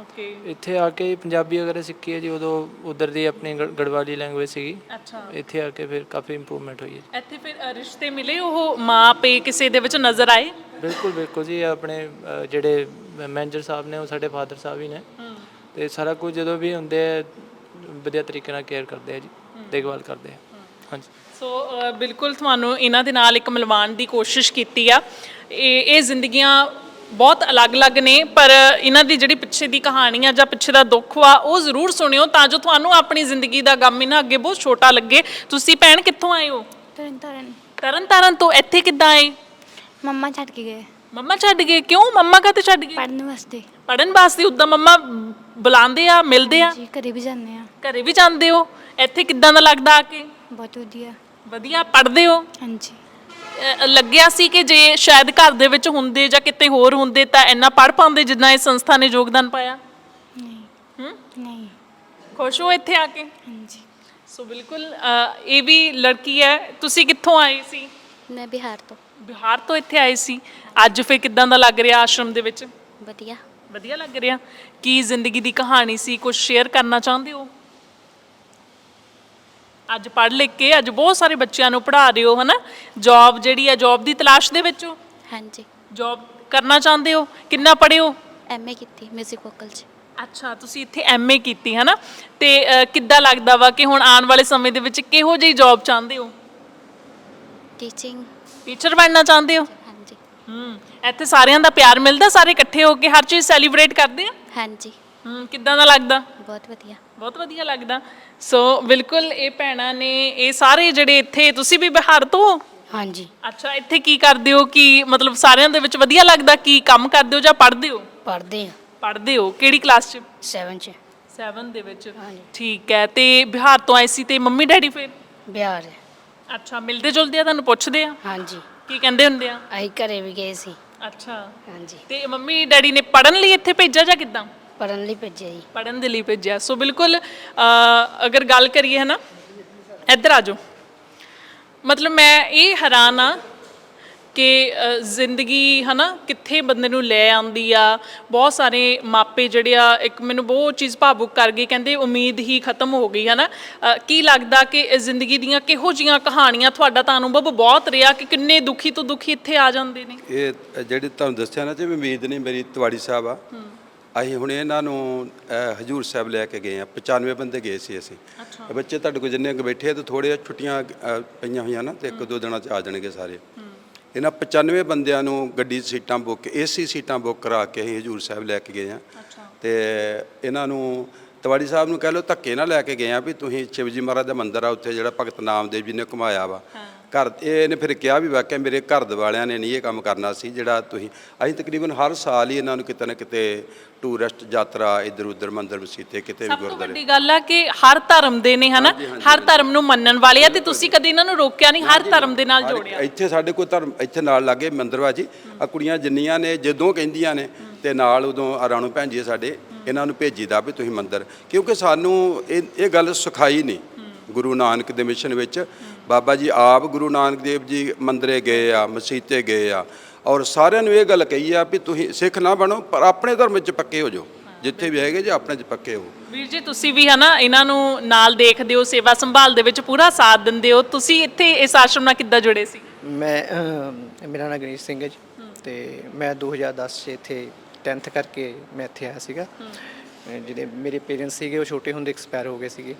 ਓਕੇ ਇੱਥੇ ਆ ਕੇ ਪੰਜਾਬੀ ਵਗੈਰਹ ਸਿੱਖੀ ਹੈ ਜੀ ਉਦੋਂ ਉਧਰ ਦੀ ਆਪਣੀ ਗੜ- ਗੜਵਾਲੀ ਲੈਂਗੁਏਜ ਸੀਗੀ। ਅੱਛਾ। ਇੱਥੇ ਆ ਕੇ ਫਿਰ ਕਾਫੀ ਇੰਪਰੂਵਮੈਂਟ ਹੋਈ ਹੈ ਇੱਥੇ ਫਿਰ ਅ, ਰਿਸ਼ਤੇ ਮਿਲੇ ਉਹ ਮਾਂ ਪੇ ਕਿਸੇ ਦੇ ਵਿੱਚ ਨਜ਼ਰ ਆਏ? ਬਿਲਕੁਲ ਬਿਲਕੁਲ ਜੀ ਆਪਣੇ ਅ, ਜਿਹੜੇ ਮੈਨੇਜਰ ਸਾਹਿਬ ਨੇ ਉਹ ਸਾਡੇ ਫਾਦਰ ਸਾਹਿਬ ਹੀ ਨੇ। ਤੇ ਸਾਰਾ ਕੁਝ ਜਦੋਂ ਵੀ ਹੁੰਦੇ ਆ ਵਧੀਆ ਤਰੀਕੇ ਨਾਲ ਕੇਅਰ ਕਰਦੇ ਆ ਜੀ ਦੇਖਭਾਲ ਕਰਦੇ ਆ। ਹਾਂਜੀ। ਸੋ ਅ, ਬਿਲਕੁਲ ਤੁਹਾਨੂੰ ਇਹਨਾਂ ਦੇ ਨਾਲ ਇੱਕ ਮਿਲਵਾਉਣ ਦੀ ਕੋਸ਼ਿਸ਼ ਕੀਤੀ ਆ। ਇਹ ਇਹ ਜ਼ਿੰਦਗੀਆਂ ਬਹੁਤ ਅਲੱਗ-ਅਲੱਗ ਨੇ ਪਰ ਇਹਨਾਂ ਦੀ ਜਿਹੜੀ ਪਿੱਛੇ ਦੀ ਕਹਾਣੀ ਆ ਜਾਂ ਪਿੱਛੇ ਦਾ ਦੁੱਖ ਵਾ ਉਹ ਜ਼ਰੂਰ ਸੁਣਿਓ ਤਾਂ ਜੋ ਤੁਹਾਨੂੰ ਆਪਣੀ ਜ਼ਿੰਦਗੀ ਦਾ ਗਮ ਇਹਨਾਂ ਅੱਗੇ ਬਹੁਤ ਛੋਟਾ ਲੱਗੇ। ਤੁਸੀਂ ਭੈਣ ਕਿੱਥੋਂ ਆਏ ਹੋ? ਤਰਨ ਤਰਨ ਤਰਨ ਤਾਰਨ ਤੋਂ ਇੱਥੇ ਕਿੱਦਾਂ ਆਏ? ਮੰਮਾ ਛੱਡ ਕੇ ਗਏ। ਮੰਮਾ ਛੱਡ ਗਏ? ਕਿਉਂ? ਮੰਮਾ ਕਾਹਤੇ ਛੱਡ ਗਏ? ਪੜਨ ਵਾਸਤੇ। ਪੜਨ ਵਾਸਤੇ ਉਦਾਂ ਮੰਮਾ ਬੁਲਾਉਂਦੇ ਆ ਮਿਲਦੇ ਆ? ਜੀ ਘਰੇ ਵੀ ਜਾਂਦੇ ਆ। ਘਰੇ ਵੀ ਜਾਂਦੇ ਹੋ? ਇੱਥੇ ਕਿੱਦਾਂ ਦਾ ਲੱਗਦਾ ਆ ਕੇ? ਬਹੁਤ ਵਧੀਆ। ਵਧੀਆ ਪੜਦੇ ਹੋ? ਹਾਂਜੀ। ਅ, ਲੱਗਿਆ ਸੀ ਕਿ ਜੇ ਸ਼ਾਇਦ ਘਰ ਦੇ ਵਿੱਚ ਹੁੰਦੇ ਜਾਂ ਕਿਤੇ ਹੋਰ ਹੁੰਦੇ ਤਾਂ ਇੰਨਾ ਪੜ ਪਾਉਂਦੇ ਜਿੰਨਾ ਇਸ ਸੰਸਥਾ ਨੇ ਯੋਗਦਾਨ ਪਾਇਆ? ਨਹੀਂ। ਹੂੰ? ਨਹੀਂ। ਖੁਸ਼ ਹੋ ਇੱਥੇ ਆ ਕੇ? ਹਾਂਜੀ। ਸੋ ਬਿਲਕੁਲ ਅ, ਇਹ ਵੀ ਲੜਕੀ ਹੈ। ਤੁਸੀਂ ਕਿੱਥੋਂ ਆਏ ਸੀ? ਮੈਂ ਬਿਹਾਰ ਤੋਂ। ਬਿਹਾਰ ਤੋਂ ਇੱਥੇ ਆਏ ਸੀ। ਅੱਜ ਫਿਰ ਕਿੱਦਾਂ ਦਾ ਲੱਗ ਰਿਹਾ ਆਸ਼ਰਮ ਦੇ ਵਿੱਚ? ਵਧੀਆ। ਵਧੀਆ ਲੱਗ ਰਿਹਾ। ਕੀ ਜ਼ਿੰਦਗੀ ਦੀ ਕਹਾਣੀ ਸੀ? ਕੁਝ ਸ਼ੇਅਰ ਕਰਨਾ ਚਾਹੁੰਦੇ ਹੋ? ਅੱਜ ਪੜ੍ਹ ਲਿਖ ਕੇ ਅੱਜ ਬਹੁਤ ਸਾਰੇ ਬੱਚਿਆਂ ਨੂੰ ਪੜ੍ਹਾ ਰਹੇ ਹੋ ਹਨਾ? ਜੌਬ ਜਿਹੜੀ ਹੈ ਜੌਬ ਦੀ ਤਲਾਸ਼ ਦੇ ਵਿੱਚ ਹੋ? ਹਾਂਜੀ। ਜੌਬ ਕਰਨਾ ਚਾਹੁੰਦੇ ਹੋ? ਕਿੰਨਾ ਪੜ੍ਹੇ ਹੋ ਐਮਏ ਕੀਤੀ 뮤직 ਵੋਕਲ ਚ। ਅੱਛਾ ਤੁਸੀਂ ਇੱਥੇ ਐਮਏ ਕੀਤੀ ਹੈ ਨਾ ਤੇ ਕਿੱਦਾਂ ਲੱਗਦਾ ਵਾ ਕਿ ਹੁਣ ਆਉਣ ਵਾਲੇ ਸਮੇਂ ਦੇ ਵਿੱਚ ਕਿਹੋ ਜਿਹੀ ਜੌਬ ਚਾਹੁੰਦੇ ਹੋ? ਟੀਚਿੰਗ ਟੀਚਰ ਬਣਨਾ ਚਾਹੁੰਦੇ ਹੋ? ਹਾਂਜੀ। ਹੂੰ ਇੱਥੇ ਸਾਰਿਆਂ ਦਾ ਪਿਆਰ ਮਿਲਦਾ ਸਾਰੇ ਇਕੱਠੇ ਹੋ ਕੇ ਹਰ ਚੀਜ਼ ਸੈਲੀਬ੍ਰੇਟ ਕਰਦੇ ਆ? ਹਾਂਜੀ। ਹੂੰ ਕਿੱਦਾਂ ਦਾ ਲੱਗਦਾ? ਬਹੁਤ ਵਧੀਆ। ਬਹੁਤ ਵਧੀਆ ਲੱਗਦਾ। ਸੋ ਬਿਲਕੁਲ ਇਹ ਭੈਣਾਂ ਨੇ ਇਹ ਸਾਰੇ ਜਿਹੜੇ ਇੱਥੇ ਤੁਸੀਂ ਵੀ ਬਿਹਾਰ ਤੋਂ ਹੋ? ਹਾਂਜੀ। ਅੱਛਾ ਇੱਥੇ ਕੀ ਕਰਦੇ ਹੋ? ਕੀ ਮਤਲਬ ਸਾਰਿਆਂ ਦੇ ਵਿੱਚ ਵਧੀਆ ਲੱਗਦਾ? ਕੀ ਕੰਮ ਕਰਦੇ ਹੋ ਜਾਂ ਪੜ੍ਹਦੇ ਹੋ? ਪੜ੍ਹਦੇ ਆ ਪੜ੍ਹਦੇ ਹੋ। ਕਿਹੜੀ ਕਲਾਸ 'ਚ? 7 ਚ। 7 ਦੇ ਵਿੱਚ। ਠੀਕ ਹੈ ਤੇ ਬਿਹਾਰ ਤੋਂ ਆਏ ਸੀ ਤੇ ਮੰਮੀ ਡੈਡੀ ਫਿਰ? ਬਿਹਾਰ ਅੱਛਾ ਮਿਲਦੇ ਜੁਲਦੇ ਆ ਤੁਹਾਨੂੰ ਪੁੱਛਦੇ ਆ? ਹਾਂਜੀ। ਕੀ ਕਹਿੰਦੇ ਹੁੰਦੇ ਆ? ਅਸੀਂ ਘਰੇ ਵੀ ਗਏ ਸੀ। ਅੱਛਾ। ਹਾਂਜੀ। ਤੇ ਮੰਮੀ ਡੈਡੀ ਨੇ ਪੜਨ ਲਈ ਇੱਥੇ ਭੇਜਿਆ ਜਾਂ ਕਿੱਦਾਂ? ਪੜਨ ਲਈ ਭੇਜਿਆ ਜੀ। ਪੜਨ ਦੇ ਲਈ ਭੇਜਿਆ। ਸੋ ਬਿਲਕੁਲ ਅ, ਅਗਰ ਗੱਲ ਕਰੀਏ ਹੈ ਨਾ ਇੱਧਰ ਆ ਜਾਓ। ਮਤਲਬ ਮੈਂ ਇਹ ਹੈਰਾਨ ਆ ਕਿ ਅ, ਜ਼ਿੰਦਗੀ ਹਨਾ ਕਿੱਥੇ ਬੰਦੇ ਨੂੰ ਲੈ ਆਉਂਦੀ ਆ। ਬਹੁਤ ਸਾਰੇ ਮਾਪੇ ਜਿਹੜੇ ਆ ਇੱਕ ਮੈਨੂੰ ਬਹੁਤ ਚੀਜ਼ ਭਾਵੁਕ ਕਰ ਗਈ ਕਹਿੰਦੇ ਉਮੀਦ ਹੀ ਖਤਮ ਹੋ ਗਈ ਹਨਾ। ਅ, ਕੀ ਲੱਗਦਾ ਕਿ ਇਹ ਜ਼ਿੰਦਗੀ ਦੀਆਂ ਕਿਹੋ ਜੀਆਂ ਕਹਾਣੀਆਂ ਤੁਹਾਡਾ ਤਾਂ ਅਨੁਭਵ ਬਹੁਤ ਰਿਹਾ ਕਿ ਕਿੰਨੇ ਦੁਖੀ ਤੋਂ ਦੁਖੀ ਇੱਥੇ ਆ ਜਾਂਦੇ ਨੇ? ਇਹ ਜਿਹੜੀ ਤੁਹਾਨੂੰ ਦੱਸਿਆ ਨਾ ਜਿਵੇਂ ਉਮੀਦ ਨਹੀਂ ਮੇਰੀ ਤਵਾੜੀ ਸਾਹਿਬ ਆ। ਅਸੀਂ ਹੁਣ ਇਹਨਾਂ ਨੂੰ ਅਹ, ਹਜੂਰ ਸਾਹਿਬ ਲੈ ਕੇ ਗਏ ਆ 95 ਬੰਦੇ ਗਏ ਸੀ ਅਸੀਂ। ਬੱਚੇ ਤੁਹਾਡੇ ਕੋਲ ਜਿੰਨੇ ਕੁ ਬੈਠੇ ਆ ਤੇ ਥੋੜੇ ਛੁੱਟੀਆਂ ਅਹ, ਪਈਆਂ ਹੋਈਆਂ ਨਾ ਤੇ ਇੱਕ ਦੋ ਦਿਨਾਂ ਚ ਆ ਜਾਣਗੇ ਸਾਰੇ। ਇਹਨਾਂ 95 ਬੰਦਿਆਂ ਨੂੰ ਗੱਡੀ 'ਚ ਸੀਟਾਂ ਬੁੱਕ ਏਸੀ ਸੀਟਾਂ ਬੁੱਕ ਕਰਾ ਕੇ ਅਸੀਂ ਹਜੂਰ ਸਾਹਿਬ ਲੈ ਕੇ ਗਏ ਆ ਤੇ ਇਹਨਾਂ ਨੂੰ ਤਵਾੜੀ ਸਾਹਿਬ ਨੂੰ ਕਹਿ ਲਓ ਧੱਕੇ ਨਾਲ ਲੈ ਕੇ ਗਏ ਆ ਵੀ ਤੁਸੀਂ ਸ਼ਿਵਜੀ ਮਹਾਰਾਜ ਦਾ ਮੰਦਿਰ ਆ ਉੱਥੇ ਜਿਹੜਾ ਭਗਤ ਨਾਮਦੇਵ ਜੀ ਨੇ ਘੁਮਾਇਆ ਵਾ। ਘਰ ਇਹਨੇ ਫਿਰ ਕਿਹਾ ਵੀ ਵਾਕਿਆ ਮੇਰੇ ਘਰ ਦੇ ਵਾਲਿਆਂ ਨੇ ਨਹੀਂ ਇਹ ਕੰਮ ਕਰਨਾ ਸੀ ਜਿਹੜਾ ਤੁਸੀਂ ਅਸੀਂ ਤਕਰੀਬਨ ਹਰ ਸਾਲ ਹੀ ਇਹਨਾਂ ਨੂੰ ਕਿਤੇ ਨਾ ਕਿਤੇ ਟੂਰਿਸਟ ਯਾਤਰਾ ਇੱਧਰ ਉੱਧਰ ਮੰਦਿਰ ਮਸੀਤੇ ਕਿਤੇ ਵੀ ਸਭ ਤੋਂ ਗੁਰਦੁਆਰੇ ਵੱਡੀ ਗੱਲ ਆ ਕਿ ਹਰ ਧਰਮ ਦੇ ਨੇ ਹਨਾ? ਹਰ ਧਰਮ ਨੂੰ ਮੰਨਣ ਵਾਲੇ ਆ ਤੇ ਤੁਸੀਂ ਕਦੇ ਇਹਨਾਂ ਨੂੰ ਰੋਕਿਆ ਨਹੀਂ ਹਰ ਧਰਮ ਦੇ ਨਾਲ ਹਰ ਜੋੜਿਆ? ਇੱਥੇ ਸਾਡੇ ਕੋਲ ਧਰਮ ਇੱਥੇ ਨਾਲ ਲਾਗੇ ਮੰਦਿਰ ਵਾ ਜੀ ਆ ਕੁੜੀਆਂ ਜਿੰਨੀਆਂ ਨੇ ਜਦੋਂ ਕਹਿੰਦੀਆਂ ਨੇ ਤੇ ਨਾਲ ਉਦੋਂ ਰਾਣੂ ਭੈਣ ਜੀ ਸਾਡੇ ਇਹਨਾਂ ਨੂੰ ਭੇਜੀਦਾ ਵੀ ਤੁਸੀਂ ਮੰਦਰ। ਕਿਉਂਕਿ ਸਾਨੂੰ ਇਹ ਇਹ ਗੱਲ ਸਿਖਾਈ ਨਹੀਂ ਗੁਰੂ ਨਾਨਕ ਦੇ ਮਿਸ਼ਨ ਵਿੱਚ। ਬਾਬਾ ਜੀ ਆਪ ਗੁਰੂ ਨਾਨਕ ਦੇਵ ਜੀ ਮੰਦਰੇ ਗਏ ਆ ਮਸੀਤੇ ਗਏ ਆ ਔਰ ਸਾਰਿਆਂ ਨੂੰ ਇਹ ਗੱਲ ਕਹੀ ਆ ਵੀ ਤੁਸੀਂ ਸਿੱਖ ਨਾ ਬਣੋ ਪਰ ਆਪਣੇ ਧਰਮ ਵਿੱਚ ਪੱਕੇ ਹੋ ਜਾਓ। ਜਿੱਥੇ ਵੀ ਹੈਗੇ ਜੇ ਆਪਣੇ 'ਚ ਪੱਕੇ ਹੋ। ਵੀਰ ਜੀ ਤੁਸੀਂ ਵੀ ਹਨਾ ਇਹਨਾਂ ਨੂੰ ਨਾਲ ਦੇਖਦੇ ਹੋ ਸੇਵਾ ਸੰਭਾਲ ਦੇ ਵਿੱਚ ਪੂਰਾ ਸਾਥ ਦਿੰਦੇ ਹੋ। ਤੁਸੀਂ ਇੱਥੇ ਇਸ ਆਸ਼ਰਮ ਨਾਲ ਕਿੱਦਾਂ ਜੁੜੇ ਸੀ? ਮੈਂ ਅਹ, ਮੇਰਾ ਨਾਮ ਗਣੇਸ਼ ਸਿੰਘ ਹੈ ਜੀ ਤੇ ਮੈਂ 2010 ਚ ਇੱਥੇ 10th ਕਰਕੇ ਮੈਂ ਇੱਥੇ ਆਇਆ ਸੀਗਾ। ਜਿਹੜੇ ਮੇਰੇ ਪੇਰੈਂਟਸ ਸੀਗੇ ਉਹ ਛੋਟੇ ਹੁੰਦੇ ਐਕਸਪਾਇਰ ਹੋ ਗਏ ਸੀਗੇ।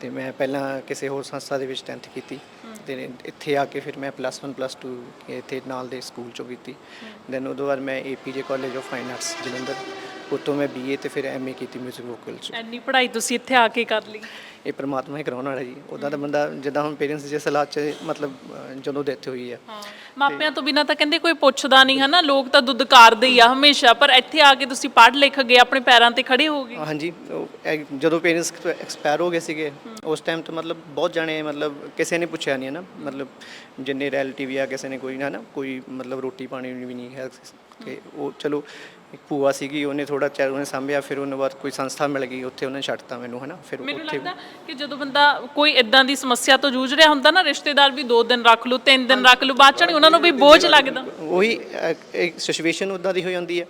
ਤੇ ਮੈਂ ਪਹਿਲਾਂ ਕਿਸੇ ਹੋਰ ਸੰਸਥਾ ਦੇ ਵਿੱਚ 10th ਕੀਤੀ। ਤੇ ਇੱਥੇ ਆ ਕੇ ਫਿਰ ਮੈਂ ਪਲੱਸ 1 ਪਲੱਸ 2 ਇੱਥੇ ਨਾਲ ਦੇ ਸਕੂਲ ਚੋਂ ਕੀਤੀ। ਦੈਨ ਉਦੋਂ ਬਾਅਦ ਮੈਂ APJ college of fine arts Jalandhar. ਉੱਥੋਂ ਮੈਂ ਬੀਏ ਤੇ ਫਿਰ ਐਮਏ ਕੀਤੀ 뮤직 ਵੋਕਲ ਚ। ਐਨੀ ਪੜ੍ਹਾਈ ਤੁਸੀਂ ਇੱਥੇ ਆ ਕੇ ਕਰ ਲਈ। ਇਹ ਪ੍ਰਮਾਤਮਾ ਹੀ ਕਰਾਉਣ ਵਾਲਾ ਜੀ। ਉਦਾਂ ਤਾਂ ਬੰਦਾ ਜਿੱਦਾਂ ਹੁਣ ਪੇਰੈਂਟਸ ਜਿਸ ਹਾਲਾਤ ਚ ਮਤਲਬ ਅਹ, ਜਦੋਂ ਡੈਥ ਹੋਈ ਆ। ਮਾਪਿਆਂ ਤੋਂ ਬਿਨਾਂ ਤਾਂ ਕਹਿੰਦੇ ਕੋਈ ਪੁੱਛਦਾ ਨਹੀਂ ਹਨਾ? ਲੋਕ ਤਾਂ ਦੁੱਧਕਾਰਦੇ ਹੀ ਆ ਹਮੇਸ਼ਾ ਪਰ ਇੱਥੇ ਆ ਕੇ ਤੁਸੀਂ ਪੜ੍ਹ ਲਿਖ ਗਏ ਆਪਣੇ ਪੈਰਾਂ ਤੇ ਖੜੇ ਹੋ ਗਏ। ਹਾਂਜੀ ਉਹ ਐ- ਜਦੋਂ ਪੇਰੈਂਟਸ ਐਕਸਪਾਇਰ ਹੋ ਗਏ ਸੀਗੇ ਉਸ ਟਾਈਮ ਤੇ ਮਤਲਬ ਬਹੁਤ ਜਾਣੇ ਮਤਲਬ ਕਿਸੇ ਨੇ ਪੁੱਛਿਆ ਨਹੀਂ ਹੈ ਨਾ ਮਤਲਬ ਜਿੰਨੇ ਰਿਲੇਟਿਵ ਆ ਕਿਸੇ ਨੇ ਕੋਈ ਨਾ ਨਾ ਕੋਈ ਮਤਲਬ ਰੋਟੀ ਪਾਣੀ ਵੀ ਨਹੀਂ ਹੈ ਤੇ ਉਹ ਚਲੋ ਇੱਕ ਭੂਆ ਸੀਗੀ ਉਹਨੇ ਥੋੜਾ ਚਿਰ ਉਹਨੇ ਸੰਭਿਆ ਫਿਰ ਉਹਨਾਂ ਬਾਅਦ ਕੋਈ ਸੰਸਥਾ ਮਿਲ ਗਈ ਉੱਥੇ ਉਹਨੇ ਛੱਡਤਾ ਮੈਨੂੰ ਹਨਾ? ਫਿਰ ਮੈਨੂੰ ਉੱਥੇ ਲੱਗਦਾ ਕਿ ਜਦੋਂ ਬੰਦਾ ਕੋਈ ਇਦਾਂ ਦੀ ਸਮੱਸਿਆ ਤੋਂ ਜੂਝ ਰਿਹਾ ਹੁੰਦਾ ਨਾ ਰਿਸ਼ਤੇਦਾਰ ਵੀ 2 ਦਿਨ ਰੱਖ ਲੂ 3 ਦਿਨ ਰੱਖ ਲੂ ਬਾਅਦ ਚ ਉਹਨਾਂ ਨੂੰ ਵੀ ਬੋਝ ਲੱਗਦਾ। ਉਹੀ ਇੱਕ ਸਿਚੁਏਸ਼ਨ ਉਦਾਂ ਦੀ ਹੋ ਜਾਂਦੀ ਹੈ।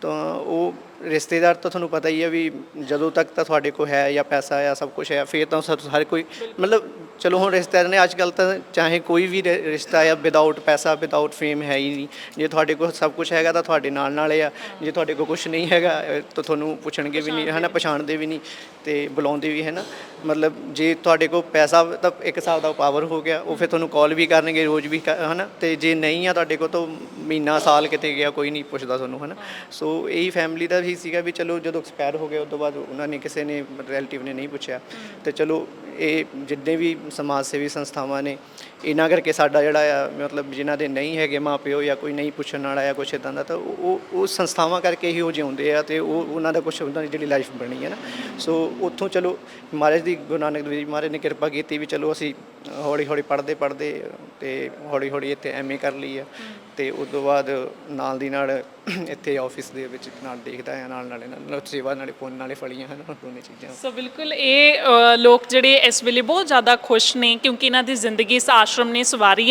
ਤਾਂ ਉਹ ਰਿਸ਼ਤੇਦਾਰ ਤਾਂ ਤੁਹਾਨੂੰ ਪਤਾ ਹੀ ਹੈ ਵੀ ਜਦੋਂ ਤੱਕ ਤਾਂ ਤੁਹਾਡੇ ਕੋਲ ਹੈ ਜਾਂ ਪੈਸਾ ਆ ਸਭ ਕੁਝ ਹੈ ਫਿਰ ਤਾਂ ਸਭ- ਹਰ ਕੋਈ ਮਤਲਬ ਚਲੋ ਹੁਣ ਰਿਸ਼ਤੇਦਾਰ ਨੇ ਅੱਜ ਕੱਲ ਤਾਂ ਚਾਹੇ ਕੋਈ ਵੀ ਰਿ- ਰਿਸ਼ਤਾ ਆ ਵਿਦਆਊਟ ਪੈਸਾ ਵਿਦਆਊਟ ਫੇਮ ਹੈ ਹੀ ਨਹੀਂ। ਜੇ ਤੁਹਾਡੇ ਕੋਲ ਸਭ ਕੁਝ ਹੈਗਾ ਤਾਂ ਤੁਹਾਡੇ ਨਾਲ ਨਾਲ ਆ। ਜੇ ਤੁਹਾਡੇ ਕੋਲ ਕੁਝ ਨਹੀਂ ਹੈਗਾ ਅ, ਤਾਂ ਤੁਹਾਨੂੰ ਪੁੱਛਣਗੇ ਵੀ ਨਹੀਂ ਹਨਾ ਪਛਾਣਦੇ ਵੀ ਨਹੀਂ ਤੇ ਬੁਲਾਉਂਦੇ ਵੀ ਹੈ ਨਾ। ਮਤਲਬ ਜੇ ਤੁਹਾਡੇ ਕੋਲ ਪੈਸਾ ਤਾਂ ਇੱਕ ਹਿਸਾਬ ਦਾ ਪਾਵਰ ਹੋ ਗਿਆ ਉਹ ਫਿਰ ਤੁਹਾਨੂੰ ਕਾਲ ਵੀ ਕਰਨਗੇ ਰੋਜ਼ ਵੀ ਕ- ਹਨਾ ਤੇ ਜੇ ਨਹੀਂ ਆ ਤੁਹਾਡੇ ਕੋਲ ਤਾਂ ਮਹੀਨਾ ਸਾਲ ਕਿਤੇ ਗਿਆ ਕੋਈ ਨਹੀਂ ਪੁੱਛਦਾ ਤੁਹਾਨੂੰ ਹਨਾ ਸੋ ਇਹੀ ਫੈਮਿਲੀ ਦਾ ਵੀ ਸੀਗਾ ਵੀ ਚਲੋ ਜਦੋਂ ਐਕਸਪਾਇਰ ਹੋ ਗਏ, ਉਸ ਤੋਂ ਬਾਅਦ ਉਹਨਾਂ ਨੇ ਕਿਸੇ ਨੇ ਰਿਲੇਟਿਵ ਨੇ ਨਹੀਂ ਪੁੱਛਿਆ। ਤੇ ਚਲੋ ਇਹ ਜਿੰਨੇ ਵੀ ਸਮਾਜ ਸੇਵੀ ਸੰਸਥਾਵਾਂ ਨੇ, ਇਹਨਾਂ ਕਰਕੇ ਸਾਡਾ ਜਿਹੜਾ ਆ, ਮਤਲਬ ਜਿਨ੍ਹਾਂ ਦੇ ਨਹੀਂ ਹੈਗੇ ਮਾਪਿਓ ਜਾਂ ਕੋਈ ਨਹੀਂ ਪੁੱਛਣ ਵਾਲਾ ਜਾਂ ਕੁਛ ਇਦਾਂ ਦਾ, ਤਾਂ ਉਹ, ਉਹ- ਸੰਸਥਾਵਾਂ ਕਰਕੇ ਹੀ ਉਹ ਜਿਉਂਦੇ ਆ ਤੇ ਉਹ, ਉਹਨਾਂ ਦਾ ਕੁਛ ਉਹਨਾਂ ਦੀ ਜਿਹੜੀ ਲਾਈਫ ਬਣੀ ਹੈ ਨਾ। ਸੋ ਉੱਥੋਂ ਚਲੋ, ਮਹਾਰਾਜ ਦੀ ਗੁਰੂ ਨਾਨਕ ਦੇਵ ਜੀ ਮਹਾਰਾਜ ਨੇ ਕਿਰਪਾ ਕੀਤੀ ਵੀ ਚਲੋ ਅਸੀਂ ਹੌਲੀ ਹੌਲੀ ਪੜ੍ਹਦੇ ਪੜ੍ਹਦੇ ਤੇ ਹੌਲੀ ਹੌਲੀ ਇੱਥੇ ਐਮਏ ਕਰ ਲਈ ਆ। ਤੇ ਉਸ ਤੋਂ ਬਾਅਦ ਨਾਲ ਦੀ ਨਾਲ ਇੱਥੇ ਆਫਿਸ ਦੇ ਵਿੱਚ ਨਾਲ ਦੇਖਦਾ ਆ ਨਾਲ ਨਾਲੇ ਨਾਲ ਸੇਵਾ ਨਾਲੇ ਪੁੰਨ ਨਾਲੇ ਫਲੀਆਂ ਹਨ, ਦੋਨੇ ਚੀਜ਼ਾਂ। ਸੋ ਬਿਲਕੁਲ ਇਹ ਲੋਕ ਜਿਹੜੇ ਇਸ ਵੇਲੇ ਬਹੁਤ ਜ਼ਿਆਦਾ ਖੁਸ਼ ਨੇ ਕਿਉਂਕਿ ਇਹਨਾਂ ਦੀ ਜ਼ਿੰਦਗੀ ਇਸ ਆਸ਼ਰਮ ਨੇ ਸਵਾਰੀ ਹੈ।